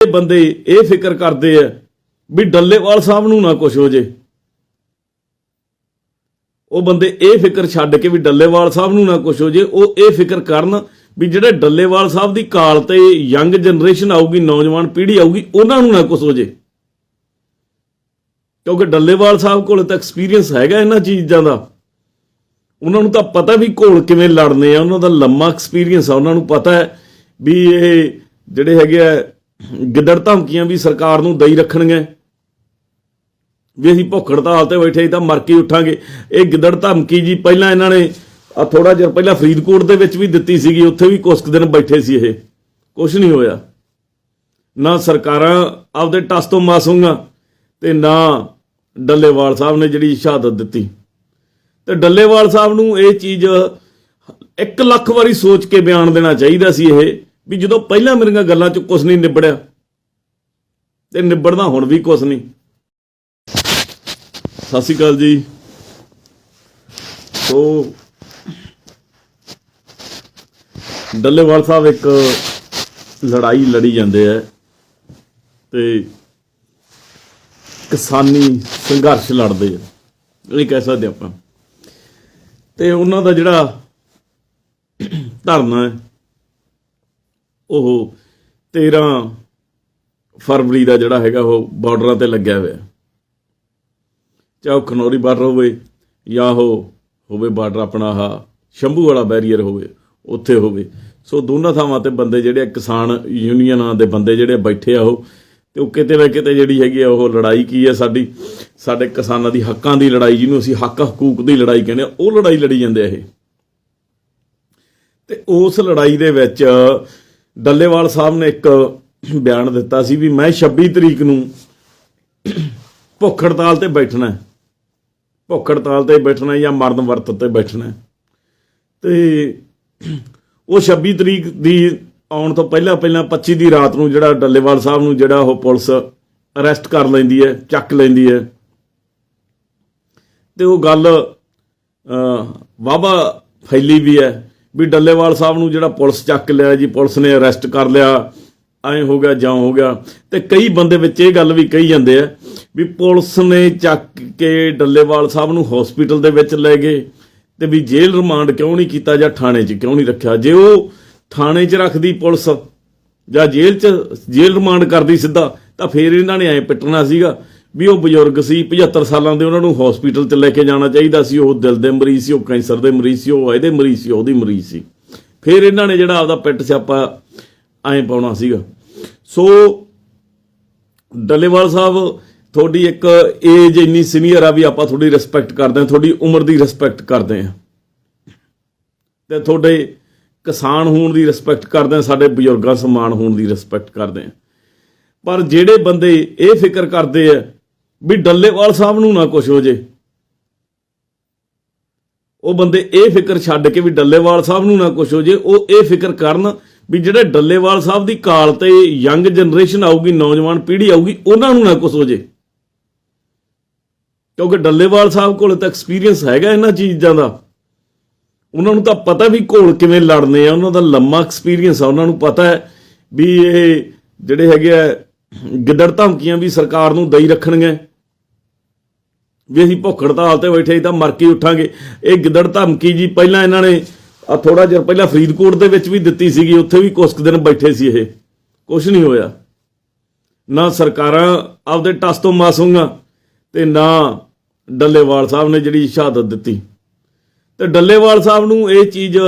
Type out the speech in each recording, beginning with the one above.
ਜਿਹੜੇ ਬੰਦੇ ਇਹ ਫਿਕਰ ਕਰਦੇ ਆ ਵੀ ਡੱਲੇਵਾਲ ਸਾਹਿਬ ਨੂੰ ਨਾ ਕੁਝ ਹੋ ਜੇ। ਉਹ ਬੰਦੇ ਇਹ ਫਿਕਰ ਛੱਡ ਕੇ ਵੀ ਡੱਲੇਵਾਲ ਸਾਹਿਬ ਨੂੰ ਨਾ ਕੁਝ ਹੋ ਜੇ, ਉਹ ਇਹ ਫਿਕਰ ਕਰਨ ਵੀ ਜਿਹੜੇ ਡੱਲੇਵਾਲ ਸਾਹਿਬ ਦੀ ਕਾਲ ਤੇ ਯੰਗ ਜਨਰੇਸ਼ਨ ਆਊਗੀ, ਨੌਜਵਾਨ ਪੀੜ੍ਹੀ ਆਊਗੀ, ਉਹਨਾਂ ਨੂੰ ਨਾ ਕੁਝ ਹੋ ਜੇ। ਕਿਉਂਕਿ ਡੱਲੇਵਾਲ ਸਾਹਿਬ ਕੋਲ ਤਾਂ ਐਕਸਪੀਰੀਅੰਸ ਹੈਗਾ ਇਹਨਾਂ ਚੀਜ਼ਾਂ ਦਾ। ਉਹਨਾਂ ਨੂੰ ਤਾਂ ਪਤਾ ਵੀ ਘੋਲ ਕਿਵੇਂ ਲੜਨੇ ਆ, ਉਹਨਾਂ ਦਾ ਲੰਮਾ ਐਕਸਪੀਰੀਅੰਸ ਆ, ਉਹਨਾਂ ਨੂੰ ਪਤਾ ਹੈ ਵੀ ਇਹ ਜਿਹੜੇ ਹੈਗੇ ਆ ਗਿੱਦੜ ਧਮਕੀਆਂ ਵੀ ਸਰਕਾਰ ਨੂੰ ਦਈ ਰੱਖਣਗੇ। ਵੀ ਅਸੀਂ ਭੁੱਖ ਹੜਤਾਲ ਤੇ ਬੈਠੇ ਤਾਂ ਮਰ ਕੇ ਉੱਠਾਂਗੇ। ਇਹ ਗਿੱਦੜ ਧਮਕੀ ਜੀ ਪਹਿਲਾਂ ਇਹਨਾਂ ਨੇ ਆ ਥੋੜਾ ਜਿਹਾ ਪਹਿਲਾਂ ਫਰੀਦਕੋਟ ਦੇ ਵਿੱਚ ਵੀ ਦਿੱਤੀ ਸੀਗੀ, ਉੱਥੇ ਵੀ ਕੁਝ ਕੁ ਦਿਨ ਬੈਠੇ ਸੀ ਇਹ। ਕੁਝ ਨਹੀਂ ਹੋਇਆ। ਨਾ ਸਰਕਾਰਾਂ ਆਪਦੇ ਟਸ ਤੋਂ ਮਾਸੂਗਾ ਤੇ ਨਾ ਡੱਲੇਵਾਲ ਸਾਹਿਬ ਨੇ ਜਿਹੜੀ ਸ਼ਹਾਦਤ ਦਿੱਤੀ। ਤੇ ਡੱਲੇਵਾਲ ਸਾਹਿਬ ਨੂੰ ਇਹ ਚੀਜ਼ 1 ਲੱਖ ਵਾਰੀ ਸੋਚ ਕੇ ਬਿਆਨ ਦੇਣਾ ਚਾਹੀਦਾ ਸੀ ਇਹ। ਵੀ ਜਦੋਂ ਪਹਿਲਾਂ ਮੇਰੀਆਂ ਗੱਲਾਂ 'ਚ ਕੁਝ ਨਹੀਂ ਨਿਬੜਿਆ, ਤੇ ਨਿਬੜਦਾ ਹੁਣ ਵੀ ਕੁਝ ਨਹੀਂ। ਸਤਿ ਸ਼੍ਰੀ ਅਕਾਲ ਜੀ। ਸੋ, ਡੱਲੇਵਾਲ ਸਾਹਿਬ ਇੱਕ ਲੜਾਈ ਲੜੀ ਜਾਂਦੇ ਆ, ਤੇ ਕਿਸਾਨੀ ਸੰਘਰਸ਼ ਲੜਦੇ ਆ। ਇਹ ਕਹਿ ਸਕਦੇ ਆਪਾਂ। ਤੇ ਉਹਨਾਂ ਦਾ ਜਿਹੜਾ ਧਰਨਾ ਹੈ ਉਹ 13 ਫਰਵਰੀ ਦਾ ਜਿਹੜਾ ਹੈਗਾ ਉਹ ਬਾਰਡਰਾਂ ਤੇ ਲੱਗਿਆ ਹੋਇਆ। ਚਾਹੇ ਉਹ ਖਨੌਰੀ ਬਾਰਡਰ ਹੋਵੇ ਜਾਂ ਉਹ ਹੋਵੇ ਬਾਰਡਰ ਆਪਣਾ ਆਹ ਸ਼ੰਭੂ ਵਾਲਾ ਬੈਰੀਅਰ ਹੋਵੇ ਉੱਥੇ ਹੋਵੇ। ਸੋ ਦੋਨਾਂ ਥਾਵਾਂ ਤੇ ਬੰਦੇ ਜਿਹੜੇ ਆ, ਕਿਸਾਨ ਯੂਨੀਅਨਾਂ ਦੇ ਬੰਦੇ ਜਿਹੜੇ ਬੈਠੇ ਆ ਉਹ ਤੇ ਉਹ ਕਿਤੇ ਨਾ ਕਿਤੇ ਜਿਹੜੀ ਹੈਗੀ ਆ ਉਹ ਲੜਾਈ ਕੀ ਹੈ ਸਾਡੀ ਸਾਡੇ ਕਿਸਾਨਾਂ ਦੀ ਹੱਕਾਂ ਦੀ ਲੜਾਈ ਜਿਹਨੂੰ ਅਸੀਂ ਹੱਕ ਹਕੂਕ ਦੀ ਲੜਾਈ ਕਹਿੰਦੇ ਆ ਉਹ ਲੜਾਈ ਲੜੀ ਜਾਂਦੇ ਆ ਇਹ। ਤੇ ਉਸ ਲੜਾਈ ਦੇ ਵਿੱਚ ਡੱਲੇਵਾਲ ਸਾਹਿਬ ਨੇ ਇੱਕ ਬਿਆਨ ਦਿੱਤਾ ਸੀ ਵੀ ਮੈਂ 26 ਤਰੀਕ ਨੂੰ ਭੁੱਖ ਹੜਤਾਲ ਤੇ ਬੈਠਣਾ ਭੁੱਖ ਹੜਤਾਲ ਤੇ ਬੈਠਣਾ ਜਾਂ ਮਰਨ ਵਰਤ ਤੇ ਬੈਠਣਾ ਹੈ। ਤੇ ਉਹ 26 ਤਰੀਕ ਦੀ ਆਉਣ ਤੋਂ ਪਹਿਲਾਂ ਪਹਿਲਾਂ 25 ਦੀ ਰਾਤ ਨੂੰ ਜਿਹੜਾ ਡੱਲੇਵਾਲ ਸਾਹਿਬ ਨੂੰ ਜਿਹੜਾ ਉਹ ਪੁਲਿਸ ਅਰੈਸਟ ਕਰ ਲੈਂਦੀ ਹੈ, ਚੱਕ ਲੈਂਦੀ ਹੈ। ਤੇ ਉਹ ਗੱਲ ਵਾਹਵਾ ਫੈਲੀ ਵੀ ਹੈ। ਵੀ ਡੱਲੇਵਾਲ ਸਾਹਿਬ ਨੂੰ ਜਿਹੜਾ ਪੁਲਿਸ ਚੱਕ ਲਿਆ ਜੀ, ਪੁਲਿਸ ਨੇ ਅਰੈਸਟ ਕਰ ਲਿਆ, ਐਂ ਹੋ ਗਿਆ, ਜਾਂ ਹੋ ਗਿਆ। ਤੇ ਕਈ ਬੰਦੇ ਵਿੱਚ ਇਹ ਗੱਲ ਵੀ ਕਹੀ ਜਾਂਦੇ ਆ ਵੀ ਪੁਲਿਸ ਨੇ ਚੱਕ ਕੇ ਡੱਲੇਵਾਲ ਸਾਹਿਬ ਨੂੰ ਹਸਪੀਟਲ ਦੇ ਵਿੱਚ ਲੈ ਗਏ ਤੇ ਵੀ ਜੇਲ੍ਹ ਰਿਮਾਂਡ ਕਿਉਂ ਨਹੀਂ ਕੀਤਾ ਜਾਂ ਥਾਣੇ 'ਚ ਕਿਉਂ ਨਹੀਂ ਰੱਖਿਆ? ਜੇ ਉਹ ਥਾਣੇ 'ਚ ਰੱਖਦੀ ਪੁਲਿਸ ਜਾਂ ਜੇਲ੍ਹ 'ਚ ਜੇਲ੍ਹ ਰਿਮਾਂਡ ਕਰਦੀ ਸਿੱਧਾ, ਤਾਂ ਫੇਰ ਇਹਨਾਂ ਨੇ ਐ ਪਿੱਟਣਾ ਸੀਗਾ। ਵੀ ਉਹ ਬਜ਼ੁਰਗ ਸੀ 75 ਸਾਲਾਂ ਦੇ ਉਹਨਾਂ ਨੂੰ ਹਸਪੀਟਲ 'ਚ ਲੈ ਕੇ ਜਾਣਾ ਚਾਹੀਦਾ ਸੀ। ਉਹ ਦਿਲ ਦੇ ਮਰੀਜ਼ ਸੀ, ਉਹ ਕੈਂਸਰ ਦੇ ਮਰੀਜ਼ ਸੀ, ਉਹ ਇਹਦੇ ਮਰੀਜ਼ ਸੀ, ਉਹਦੀ ਮਰੀਜ਼ ਸੀ। ਫਿਰ ਇਹਨਾਂ ਨੇ ਜਿਹੜਾ ਆਪਦਾ ਪਿੱਟ ਸਿਆਪਾ ਐਂ ਪਾਉਣਾ ਸੀਗਾ। ਸੋ ਡੱਲੇਵਾਲ ਸਾਹਿਬ, ਤੁਹਾਡੀ ਇੱਕ ਏਜ ਇੰਨੀ ਸੀਨੀਅਰ ਆ ਵੀ ਆਪਾਂ ਤੁਹਾਡੀ ਰਿਸਪੈਕਟ ਕਰਦੇ ਹਾਂ, ਤੁਹਾਡੀ ਉਮਰ ਦੀ ਰਿਸਪੈਕਟ ਕਰਦੇ ਹਾਂ। ਤੇ ਤੁਹਾਡੇ ਕਿਸਾਨ ਹੋਣ ਦੀ ਰਿਸਪੈਕਟ ਕਰਦੇ ਹਾਂ, ਸਾਡੇ ਬਜ਼ੁਰਗਾਂ ਸਮਾਨ ਹੋਣ ਦੀ ਰਿਸਪੈਕਟ ਕਰਦੇ ਹਾਂ। ਪਰ ਜਿਹੜੇ ਬੰਦੇ ਇਹ ਫਿਕਰ ਕਰਦੇ ਆ ਵੀ ਡੱਲੇਵਾਲ ਸਾਹਿਬ ਨੂੰ ਨਾ ਕੁਝ ਹੋ ਜੇ। ਉਹ ਬੰਦੇ ਇਹ ਫਿਕਰ ਛੱਡ ਕੇ ਵੀ ਡੱਲੇਵਾਲ ਸਾਹਿਬ ਨੂੰ ਨਾ ਕੁਝ ਹੋ ਜੇ। ਉਹ ਇਹ ਫਿਕਰ ਕਰਨ ਵੀ ਜਿਹੜੇ ਡੱਲੇਵਾਲ ਸਾਹਿਬ ਦੀ ਕਾਲ ਤੇ ਯੰਗ ਜਨਰੇਸ਼ਨ ਆਊਗੀ, ਨੌਜਵਾਨ ਪੀੜ੍ਹੀ ਆਊਗੀ, ਉਹਨਾਂ ਨੂੰ ਨਾ ਕੁਝ ਹੋ ਜੇ। ਕਿਉਂਕਿ ਡੱਲੇਵਾਲ ਸਾਹਿਬ ਕੋਲ ਤਾਂ ਐਕਸਪੀਰੀਅੰਸ ਹੈਗਾ ਇਹਨਾਂ ਚੀਜ਼ਾਂ ਦਾ। ਉਹਨਾਂ ਨੂੰ ਤਾਂ ਪਤਾ ਵੀ ਘੋਲ ਕਿਵੇਂ ਲੜਨੇ ਆ। ਉਹਨਾਂ ਦਾ ਲੰਮਾ ਐਕਸਪੀਰੀਅੰਸ ਆ। ਉਹਨਾਂ ਨੂੰ ਪਤਾ ਹੈ ਵੀ ਇਹ ਜਿਹੜੇ ਹੈਗੇ ਆ ਗਿੱਦੜ ਧਮਕੀਆਂ ਵੀ ਸਰਕਾਰ ਨੂੰ ਦਈ ਰੱਖਣਗੇ। ਵੀ ਅਸੀਂ ਭੁੱਖ ਹੜਤਾਲ ਤੇ ਬੈਠੇ ਤਾਂ ਮਰ ਕੇ ਉੱਠਾਂਗੇ। ਇਹ ਗਿੱਦੜ ਧਮਕੀ ਜੀ ਪਹਿਲਾਂ ਇਹਨਾਂ ਨੇ ਆ ਥੋੜਾ ਜਿਹਾ ਪਹਿਲਾਂ ਫਰੀਦਕੋਟ ਦੇ ਵਿੱਚ ਵੀ ਦਿੱਤੀ ਸੀਗੀ, ਉੱਥੇ ਵੀ ਕੁਝ ਕੁ ਦਿਨ ਬੈਠੇ ਸੀ ਇਹ। ਕੁਝ ਨਹੀਂ ਹੋਇਆ। ਨਾ ਸਰਕਾਰਾਂ ਆਪਦੇ ਟਸ ਤੋਂ ਮਾਸੂਗਾ ਤੇ ਨਾ ਡੱਲੇਵਾਲ ਸਾਹਿਬ ਨੇ ਜਿਹੜੀ ਸ਼ਹਾਦਤ ਦਿੱਤੀ। ਤੇ ਡੱਲੇਵਾਲ ਸਾਹਿਬ ਨੂੰ ਇਹ ਚੀਜ਼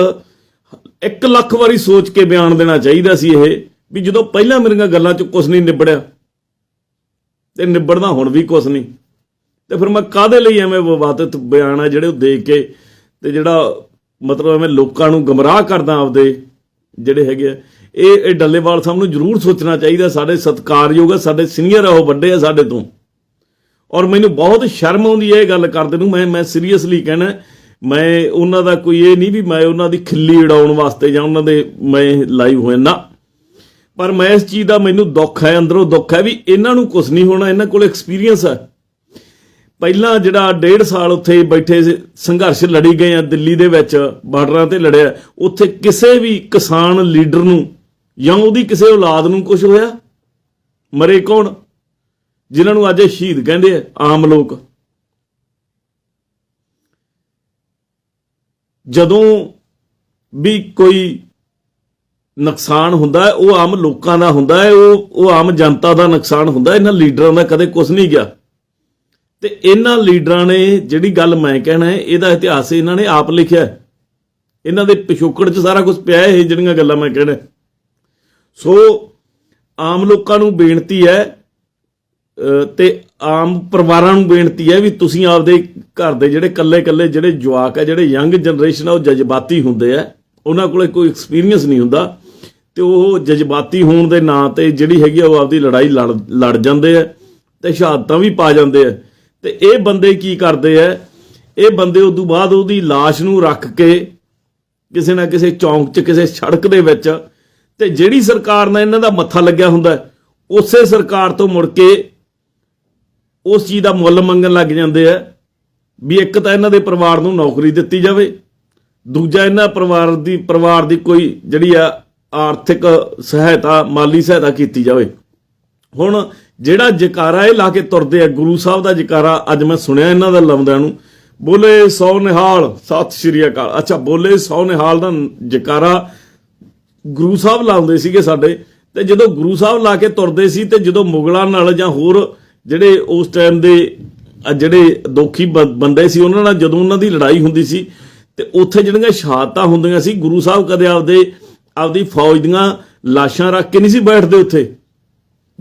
1 ਲੱਖ ਵਾਰੀ ਸੋਚ ਕੇ ਬਿਆਨ ਦੇਣਾ ਚਾਹੀਦਾ ਸੀ ਇਹ, ਵੀ ਜਦੋਂ ਪਹਿਲਾਂ ਮੇਰੀਆਂ ਗੱਲਾਂ 'ਚ ਕੁਝ ਨਹੀਂ ਨਿਬੜਿਆ, ਤੇ ਨਿਬੜਦਾ ਹੁਣ ਵੀ ਕੁਝ ਨਹੀਂ। ਤੇ ਫਿਰ ਮੈਂ ਕਾਦੇ ਲਈ ਐਵੇਂ ਵਿਵਾਦਿਤ ਬਿਆਨ ਆ ਜਿਹੜੇ ਉਹ ਦੇ ਕੇ ਤੇ ਜਿਹੜਾ ਮਤਲਬ ਐਵੇਂ ਲੋਕਾਂ ਨੂੰ ਗਮਰਾਹ ਕਰਦਾ ਆਪਦੇ ਜਿਹੜੇ ਹੈਗੇ ਆ, ਇਹ ਇਹ ਡੱਲੇਵਾਲ ਸਾਹਿਬ ਨੂੰ ਜ਼ਰੂਰ ਸੋਚਣਾ ਚਾਹੀਦਾ, ਸਾਡੇ ਸਤਿਕਾਰਯੋਗ ਆ, ਸਾਡੇ ਸੀਨੀਅਰ ਆ, ਉਹ ਵੱਡੇ ਆ ਸਾਡੇ ਤੋਂ। ਔਰ ਮੈਨੂੰ ਬਹੁਤ ਸ਼ਰਮ ਆਉਂਦੀ ਹੈ ਇਹ ਗੱਲ ਕਰਦੇ ਨੂੰ, ਮੈਂ ਮੈਂ ਸੀਰੀਅਸਲੀ ਕਹਿਣਾ, ਮੈਂ ਉਹਨਾਂ ਦਾ ਕੋਈ ਇਹ ਨਹੀਂ ਵੀ ਮੈਂ ਉਹਨਾਂ ਦੀ ਖਿੱਲੀ ਉਡਾਉਣ ਵਾਸਤੇ ਜਾਂ ਉਹਨਾਂ ਦੇ ਮੈਂ ਲਾਈਵ ਹੋਇਆ ਨਾ। ਪਰ ਮੈਂ ਇਸ ਚੀਜ਼ ਦਾ ਮੈਨੂੰ ਦੁੱਖ ਹੈ, ਅੰਦਰੋਂ ਦੁੱਖ ਹੈ ਵੀ ਇਹਨਾਂ ਨੂੰ ਕੁਝ ਨਹੀਂ ਹੋਣਾ, ਇਹਨਾਂ ਕੋਲ ਐਕਸਪੀਰੀਅੰਸ ਹੈ ਪਹਿਲਾਂ ਜਿਹੜਾ ਡੇਢ ਸਾਲ ਉੱਥੇ ਬੈਠੇ ਸੰਘਰਸ਼ ਲੜੀ ਗਏ ਆ, ਦਿੱਲੀ ਦੇ ਵਿੱਚ, ਬਾਰਡਰਾਂ ਤੇ ਲੜਿਆ। ਉੱਥੇ ਕਿਸੇ ਵੀ ਕਿਸਾਨ ਲੀਡਰ ਨੂੰ ਜਾਂ ਉਹਦੀ ਕਿਸੇ ਔਲਾਦ ਨੂੰ ਕੁਝ ਹੋਇਆ? ਮਰੇ ਕੌਣ? ਜਿਨ੍ਹਾਂ ਨੂੰ ਅੱਜ ਸ਼ਹੀਦ ਕਹਿੰਦੇ ਆ, ਆਮ ਲੋਕ। ਜਦੋਂ ਵੀ ਕੋਈ ਨੁਕਸਾਨ ਹੁੰਦਾ ਹੈ, ਉਹ ਆਮ ਲੋਕਾਂ ਦਾ ਹੁੰਦਾ ਹੈ, ਉਹ ਉਹ ਆਮ ਜਨਤਾ ਦਾ ਨੁਕਸਾਨ ਹੁੰਦਾ ਇਹਨਾਂ ਲੀਡਰਾਂ ਦਾ ਕਦੇ ਕੁਝ ਨਹੀਂ ਗਿਆ। ਤੇ ਇਹਨਾਂ ਲੀਡਰਾਂ ਨੇ ਜਿਹੜੀ ਗੱਲ ਮੈਂ ਕਹਿਣਾ ਹੈ, ਇਹਦਾ ਇਤਿਹਾਸ ਇਹਨਾਂ ਨੇ ਆਪ ਲਿਖਿਆ ਇਹਨਾਂ ਦੇ ਪਿਛੋਕੜ 'ਚ ਸਾਰਾ ਕੁਝ ਪਿਆ ਹੈ, ਇਹ ਜਿਹੜੀਆਂ ਗੱਲਾਂ ਮੈਂ ਕਹਿਣਾ ਸੋ ਆਮ ਲੋਕਾਂ ਨੂੰ ਬੇਨਤੀ ਹੈ ਅਹ ਤੇ ਆਮ ਪਰਿਵਾਰਾਂ ਨੂੰ ਬੇਨਤੀ ਹੈ ਵੀ ਤੁਸੀਂ ਆਪਦੇ ਘਰ ਦੇ ਜਿਹੜੇ ਕੱਲੇ-ਕੱਲੇ ਜਿਹੜੇ ਜਵਾਕ ਹੈ, ਜਿਹੜੇ ਯੰਗ ਜਨਰੇਸ਼ਨ ਆ, ਉਹ ਜਜ਼ਬਾਤੀ ਹੁੰਦੇ ਆ। ਉਹਨਾਂ ਕੋਲੇ ਕੋਈ ਐਕਸਪੀਰੀਅੰਸ ਨਹੀਂ ਹੁੰਦਾ ਤੇ ਉਹ ਜਜ਼ਬਾਤੀ ਹੋਣ ਦੇ ਨਾਂ ਤੇ ਜਿਹੜੀ ਹੈਗੀ ਆ, ਉਹ ਆਪਦੀ ਲੜਾਈ ਲੜ ਲੜ ਜਾਂਦੇ ਆ ਤੇ ਸ਼ਹਾਦਤਾਂ ਵੀ ਪਾ ਜਾਂਦੇ ਆ। ਤੇ ਇਹ ਬੰਦੇ ਕੀ ਕਰਦੇ ਆ ਇਹ ਬੰਦੇ ਉਸ ਤੋਂ ਬਾਅਦ ਉਹਦੀ লাশ ਨੂੰ ਰੱਖ ਕੇ ਕਿਸੇ ਨਾ ਕਿਸੇ ਚੌਂਕ 'ਚ, ਕਿਸੇ ਸੜਕ ਦੇ ਵਿੱਚ ਤੇ ਜਿਹੜੀ ਸਰਕਾਰ ਨਾਲ ਇਹਨਾਂ ਦਾ ਮੱਥਾ ਲੱਗਿਆ ਹੁੰਦਾ ਉਸੇ ਸਰਕਾਰ ਤੋਂ ਮੁੜ ਕੇ ਉਸ ਚੀਜ਼ ਦਾ ਮੁੱਲ ਮੰਗਣ ਲੱਗ ਜਾਂਦੇ ਆ ਵੀ ਇੱਕ ਤਾਂ ਇਹਨਾਂ ਦੇ ਪਰਿਵਾਰ ਨੂੰ ਨੌਕਰੀ ਦਿੱਤੀ ਜਾਵੇ, ਦੂਜਾ ਇਹਨਾਂ ਪਰਿਵਾਰ ਦੀ ਪਰਿਵਾਰ ਦੀ ਕੋਈ ਜਿਹੜੀ ਆ ਆਰਥਿਕ ਸਹਾਇਤਾ, ਮਾਲੀ ਸਹਾਇਤਾ ਕੀਤੀ ਜਾਵੇ। ਹੁਣ ਜਿਹੜਾ ਜਕਾਰਾ ਇਹ ਲਾ ਕੇ ਤੁਰਦੇ ਆ, ਗੁਰੂ ਸਾਹਿਬ ਦਾ ਜਕਾਰਾ, ਅੱਜ ਮੈਂ ਸੁਣਿਆ ਇਹਨਾਂ ਦਾ ਲਾਉਂਦਿਆਂ ਨੂੰ, ਬੋਲੇ ਸੌ ਨਿਹਾਲ, ਸਤਿ ਸ਼੍ਰੀ ਅਕਾਲ। ਅੱਛਾ, ਬੋਲੇ ਸੌ ਨਿਹਾਲ ਦਾ ਜਕਾਰਾ ਗੁਰੂ ਸਾਹਿਬ ਲਾਉਂਦੇ ਸੀਗੇ ਸਾਡੇ, ਤੇ ਜਦੋਂ ਗੁਰੂ ਸਾਹਿਬ ਲਾ ਕੇ ਤੁਰਦੇ ਸੀ, ਤੇ ਜਦੋਂ ਮੁਗਲਾਂ ਨਾਲ ਜਾਂ ਹੋਰ ਜਿਹੜੇ ਉਸ ਟਾਈਮ ਦੇ ਜਿਹੜੇ ਦੋਖੀ ਬ- ਬੰਦੇ ਸੀ, ਉਹਨਾਂ ਨਾਲ ਜਦੋਂ ਉਹਨਾਂ ਦੀ ਲੜਾਈ ਹੁੰਦੀ ਸੀ, ਤੇ ਉੱਥੇ ਜਿਹੜੀਆਂ ਸ਼ਹਾਦਤਾਂ ਹੁੰਦੀਆਂ ਸੀ, ਗੁਰੂ ਸਾਹਿਬ ਕਦੇ ਆਪਦੇ, ਆਪਦੀ ਫੌਜ ਦੀਆਂ ਲਾਸ਼ਾਂ ਰੱਖ ਕੇ ਨਹੀਂ ਸੀ ਬੈਠਦੇ ਉੱਥੇ।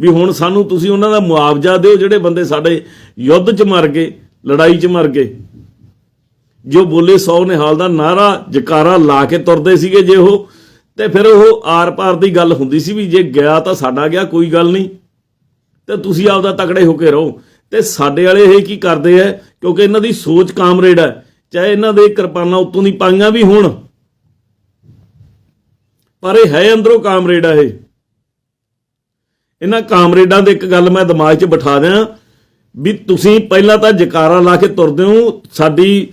ਵੀ ਹੁਣ ਸਾਨੂੰ ਤੁਸੀਂ ਉਹਨਾਂ ਦਾ ਮੁਆਵਜ਼ਾ ਦਿਓ ਜਿਹੜੇ ਬੰਦੇ ਸਾਡੇ ਯੁੱਧ 'ਚ ਮਰ ਗਏ, ਲੜਾਈ 'ਚ ਮਰ ਗਏ। ਜੋ ਬੋਲੇ ਸੌ ਨਿਹਾਲ ਦਾ ਨਾਰਾ ਜਕਾਰਾ ਲਾ ਕੇ ਤੁਰਦੇ ਸੀਗੇ ਜੇ ਉਹ, ਤੇ ਫਿਰ ਉਹ ਆਰ-ਪਾਰ ਦੀ ਗੱਲ ਹੁੰਦੀ ਸੀ ਵੀ ਜੇ ਗਿਆ ਤਾਂ ਸਾਡਾ ਗਿਆ, ਕੋਈ ਗੱਲ ਨਹੀਂ। ਤੇ ਤੁਸੀਂ ਆਪਦਾ ਤਕੜੇ ਹੋ ਕੇ ਰਹੋ। ਤੇ ਸਾਡੇ ਵਾਲੇ ਇਹ ਕੀ ਕਰਦੇ ਐ? ਕਿਉਂਕਿ ਇਹਨਾਂ ਦੀ ਸੋਚ ਕਾਮਰੇਡ ਹੈ ਚਾਹੇ ਇਹਨਾਂ ਦੇ ਕਿਰਪਾਨਾਂ ਉਤੋਂ ਦੀ ਪਾਈਆਂ ਵੀ ਹੋਣ। ਪਰ ਇਹ ਹੈ ਅੰਦਰੋਂ ਕਾਮਰੇਡ ਆ ਇਹ। ਇਹਨਾਂ ਕਾਮਰੇਡਾਂ ਦੇ ਇੱਕ ਗੱਲ ਮੈਂ ਦਿਮਾਗ 'ਚ ਬਿਠਾ ਦਿਆਂ ਵੀ ਤੁਸੀਂ ਪਹਿਲਾਂ ਤਾਂ ਜਕਾਰਾ ਲਾ ਕੇ ਤੁਰਦੇ ਹੋ, ਸਾਡੀ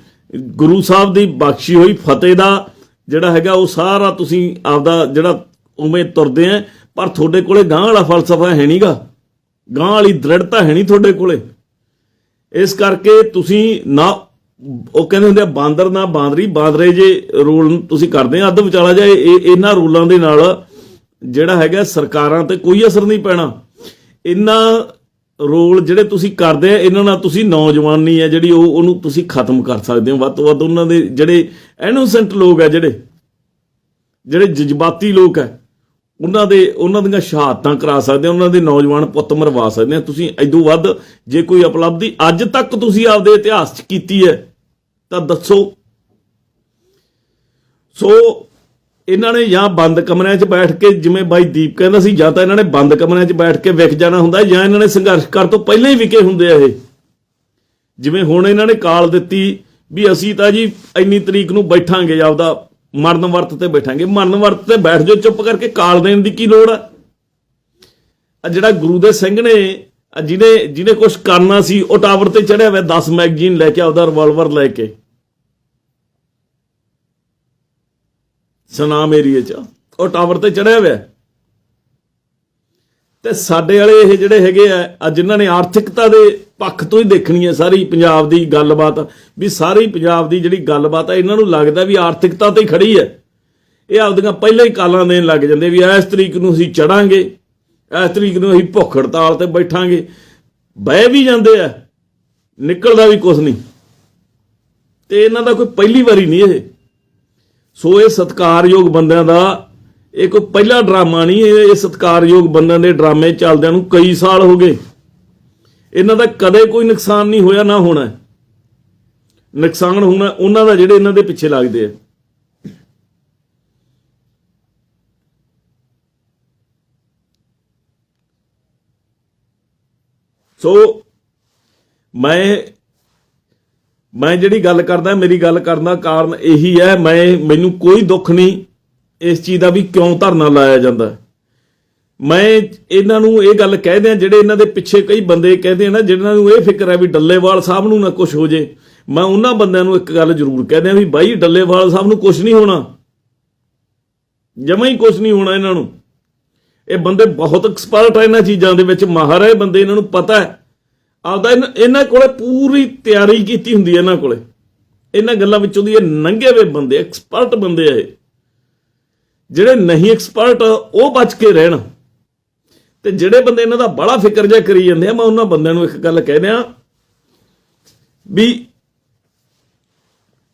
ਗੁਰੂ ਸਾਹਿਬ ਦੀ ਬਖਸ਼ੀ ਹੋਈ ਫਤਿਹ ਦਾ ਜਿਹੜਾ ਹੈਗਾ ਉਹ ਸਾਰਾ ਤੁਸੀਂ ਆਪਦਾ ਜਿਹੜਾ ਉਵੇਂ ਤੁਰਦੇ ਆ, ਪਰ ਤੁਹਾਡੇ ਕੋਲੇ ਗਾਂ ਵਾਲਾ ਫਲਸਫਾ ਹੈ ਨਹੀਂਗਾ ਗਾਂ ਵਾਲੀ ਦ੍ਰਿੜਤਾ ਹੈ ਨਹੀਂ ਤੁਹਾਡੇ ਕੋਲੇ। ਇਸ ਕਰਕੇ ਤੁਸੀਂ ਨਾ, ਉਹ ਕਹਿੰਦੇ ਹੁੰਦੇ ਆ, ਬਾਂਦਰ ਨਾ ਬਾਂਦਰੀ, ਬਾਂਦਰੇ ਜੇ ਰੂਲ ਤੁਸੀਂ ਕਰਦੇ ਆ, ਅੱਧ ਵਿਚਾਲਾ ਜਾਏ, ਇਹ ਇਹਨਾਂ ਰੂਲਾਂ ਦੇ ਨਾਲ ਜਿਹੜਾ ਹੈਗਾ ਸਰਕਾਰਾਂ ਤੇ ਕੋਈ ਅਸਰ ਨਹੀਂ ਪੈਣਾ। ਇਹਨਾਂ ਰੋਲ ਜਿਹੜੇ ਤੁਸੀਂ ਕਰਦੇ ਆ, ਇਹਨਾਂ ਨਾਲ ਤੁਸੀਂ ਨੌਜਵਾਨੀ ਹੈ ਜਿਹੜੀ ਉਹ, ਉਹਨੂੰ ਤੁਸੀਂ ਖਤਮ ਕਰ ਸਕਦੇ ਹੋ। ਵੱਧ ਤੋਂ ਵੱਧ ਉਹਨਾਂ ਦੇ ਜਿਹੜੇ ਐਨੋਸੈਂਟ ਲੋਕ ਆ ਜਿਹੜੇ ਜਿਹੜੇ ਜਜ਼ਬਾਤੀ ਲੋਕ ਹੈ ਉਹਨਾਂ ਦੇ, ਉਹਨਾਂ ਦੀਆਂ ਸ਼ਹਾਦਤਾਂ ਕਰਾ ਸਕਦੇ ਆ, ਉਹਨਾਂ ਦੇ ਨੌਜਵਾਨ ਪੁੱਤ ਮਰਵਾ ਸਕਦੇ ਆ। ਤੁਸੀਂ ਐਦੋਂ ਵੱਧ ਜੇ ਕੋਈ ਉਪਲਬਧੀ ਅੱਜ ਤੱਕ ਤੁਸੀਂ ਆਪਦੇ ਇਤਿਹਾਸ 'ਚ ਕੀਤੀ ਹੈ, ਤਾਂ ਦੱਸੋ। ਸੋ ਇਹਨਾਂ ਨੇ ਜਾਂ ਬੰਦ ਕਮਰਿਆਂ 'ਚ ਬੈਠ ਕੇ, ਜਿਵੇਂ ਬਾਈ ਦੀਪ ਕਹਿੰਦਾ ਸੀ, ਜਾਂ ਤਾਂ ਇਹਨਾਂ ਨੇ ਬੰਦ ਕਮਰਿਆਂ 'ਚ ਬੈਠ ਕੇ ਵਿਕ ਜਾਣਾ ਹੁੰਦਾ, ਜਾਂ ਇਹਨਾਂ ਨੇ ਸੰਘਰਸ਼ ਕਰ ਤੋਂ ਪਹਿਲਾਂ ਹੀ ਵਿਕੇ ਹੁੰਦੇ ਆ ਇਹ। ਜਿਵੇਂ ਹੁਣ ਇਹਨਾਂ ਨੇ ਕਾਲ ਦਿੱਤੀ ਵੀ ਅਸੀਂ ਤਾਂ ਜੀ ਇੰਨੀ ਤਰੀਕ ਨੂੰ ਬੈਠਾਂਗੇ, ਆਪਦਾ ਮਰਨ ਵਰਤ ਤੇ ਬੈਠਾਂਗੇ। ਮਰਨ ਵਰਤ ਤੇ ਬੈਠ ਜਾਓ, ਚੁੱਪ ਕਰਕੇ ਕਾਲ ਦੇਣ ਦੀ ਕੀ ਲੋੜ ਆ? ਆ ਜਿਹੜਾ ਗੁਰੂ ਦੇ ਸਿੰਘ ਨੇ ਜਿਹਨੇ ਜਿਹਨੇ ਕੁਝ ਕਰਨਾ ਸੀ, ਉਹ ਟਾਵਰ ਤੇ ਚੜਿਆ ਹੋਇਆ 10 ਮੈਗਜ਼ੀਨ ਲੈ ਕੇ ਆਪਦਾ ਰਿਵਾਲਵਰ ਲੈ ਕੇ। ਸਨਾਮ ਏਰੀਏ 'ਚ। ਉਹ ਟਾਵਰ ਤੇ ਚੜਿਆ ਹੋਇਆ। ਤੇ ਸਾਡੇ ਵਾਲੇ ਇਹ ਜਿਹੜੇ ਹੈਗੇ ਆ, ਅੱਜ ਇਹਨਾਂ ਨੇ ਆਰਥਿਕਤਾ ਦੇ ਪੱਖ ਤੋਂ ਹੀ ਦੇਖਣੀ ਹੈ ਸਾਰੀ ਪੰਜਾਬ ਦੀ ਗੱਲਬਾਤ। ਵੀ ਸਾਰੀ ਪੰਜਾਬ ਦੀ ਜਿਹੜੀ ਗੱਲਬਾਤ ਹੈ ਇਹਨਾਂ ਨੂੰ ਲੱਗਦਾ ਵੀ ਆਰਥਿਕਤਾ ਤੇ ਹੀ ਖੜੀ ਹੈ ਇਹ ਆਪਦੀਆਂ ਪਹਿਲਾਂ ਹੀ ਕਾਲਾਂ ਦੇਣ ਲੱਗ ਜਾਂਦੇ ਵੀ ਇਸ ਤਰੀਕ ਨੂੰ ਅਸੀਂ ਚੜਾਂਗੇ, ਇਸ ਤਰੀਕ ਨੂੰ ਅਸੀਂ ਭੁੱਖ ਹੜਤਾਲ ਤੇ ਬੈਠਾਂਗੇ। ਬਹਿ ਵੀ ਜਾਂਦੇ ਆ, ਨਿਕਲਦਾ ਵੀ ਕੁਝ ਨਹੀਂ। ਤੇ ਇਹਨਾਂ ਦਾ ਕੋਈ ਪਹਿਲੀ ਵਾਰੀ ਨਹੀਂ ਇਹ। ਸੋ ਇਹ ਸਤਕਾਰਯੋਗ ਬੰਦਿਆਂ ਦਾ ਇਹ ਕੋਈ ਪਹਿਲਾ ਡਰਾਮਾ ਨਹੀਂ, ਇਹ ਇਹ ਸਤਕਾਰਯੋਗ ਬੰਦਿਆਂ ਦੇ ਡਰਾਮੇ ਚੱਲਦਿਆਂ ਨੂੰ ਕਈ ਸਾਲ ਹੋ ਗਏ। ਇਹਨਾਂ ਦਾ ਕਦੇ ਕੋਈ ਨੁਕਸਾਨ ਨਹੀਂ ਹੋਇਆ, ਨਾ ਹੋਣਾ। ਨੁਕਸਾਨ ਹੋਣਾ, ਉਹਨਾਂ ਦਾ ਜਿਹੜੇ ਇਹਨਾਂ ਦੇ ਪਿੱਛੇ ਲੱਗਦੇ ਆ। ਸੋ ਮੈਂ ਮੈਂ ਜਿਹੜੀ ਗੱਲ ਕਰਦਾ, ਮੇਰੀ ਗੱਲ ਕਰਨ ਦਾ ਕਾਰਨ ਇਹੀ ਹੈ, ਮੈਂ, ਮੈਨੂੰ ਕੋਈ ਦੁੱਖ ਨਹੀਂ ਇਸ ਚੀਜ਼ ਦਾ ਵੀ ਕਿਉਂ ਧਰਨਾ ਲਾਇਆ ਜਾਂਦਾ। ਮੈਂ ਇਹਨਾਂ ਨੂੰ ਇਹ ਗੱਲ ਕਹਿਦੇ ਆ ਜਿਹੜੇ ਇਹਨਾਂ ਦੇ ਪਿੱਛੇ ਕਈ ਬੰਦੇ ਕਹਿੰਦੇ ਆ ਨਾ, ਜਿਹਨਾਂ ਨੂੰ ਇਹ ਫਿਕਰ ਹੈ ਵੀ ਡੱਲੇਵਾਲ ਸਾਹਿਬ ਨੂੰ ਨਾ ਕੁਝ ਹੋ ਜੇ। ਮੈਂ ਉਹਨਾਂ ਬੰਦਿਆਂ ਨੂੰ ਇੱਕ ਗੱਲ ਜ਼ਰੂਰ ਕਹਿਦੇ ਆ ਵੀ ਬਾਈ, ਡੱਲੇਵਾਲ ਸਾਹਿਬ ਨੂੰ ਕੁਝ ਨਹੀਂ ਹੋਣਾ। ਜਮਾ ਹੀ ਕੁਝ ਨਹੀਂ ਹੋਣਾ ਇਹਨਾਂ ਨੂੰ। ਇਹ ਬੰਦੇ ਬਹੁਤ ਐਕਸਪਰਟ ਹੈ ਇਹਨਾਂ ਚੀਜ਼ਾਂ ਦੇ ਵਿੱਚ, ਮਾਹਰ ਹੈ ਬੰਦੇ, ਇਹਨਾਂ ਨੂੰ ਪਤਾ ਹੈ। ਆਪਦਾ ਇਹਨਾਂ- ਇਹਨਾਂ ਕੋਲੇ ਪੂਰੀ ਤਿਆਰੀ ਕੀਤੀ ਹੁੰਦੀ ਹੈ ਇਹਨਾਂ ਕੋਲੇ। ਇਹਨਾਂ ਗੱਲਾਂ ਵਿੱਚੋਂ ਦੀ ਇਹ ਨੰਗੇ ਵੇ ਬੰਦੇ ਐਕਸਪਰਟ ਬੰਦੇ ਆ ਇਹ। ਜਿਹੜੇ ਨਹੀਂ ਐਕਸਪਰਟ ਉਹ ਬਚ ਕੇ ਰਹਿਣ। ਤੇ ਜਿਹੜੇ ਬੰਦੇ ਇਹਨਾਂ ਦਾ ਬੜਾ ਫਿਕਰ ਜਿਹਾ ਕਰੀ ਜਾਂਦੇ ਆ ਮੈਂ ਉਹਨਾਂ ਬੰਦਿਆਂ ਨੂੰ ਇੱਕ ਗੱਲ ਕਹਿ ਦਿਆਂ ਵੀ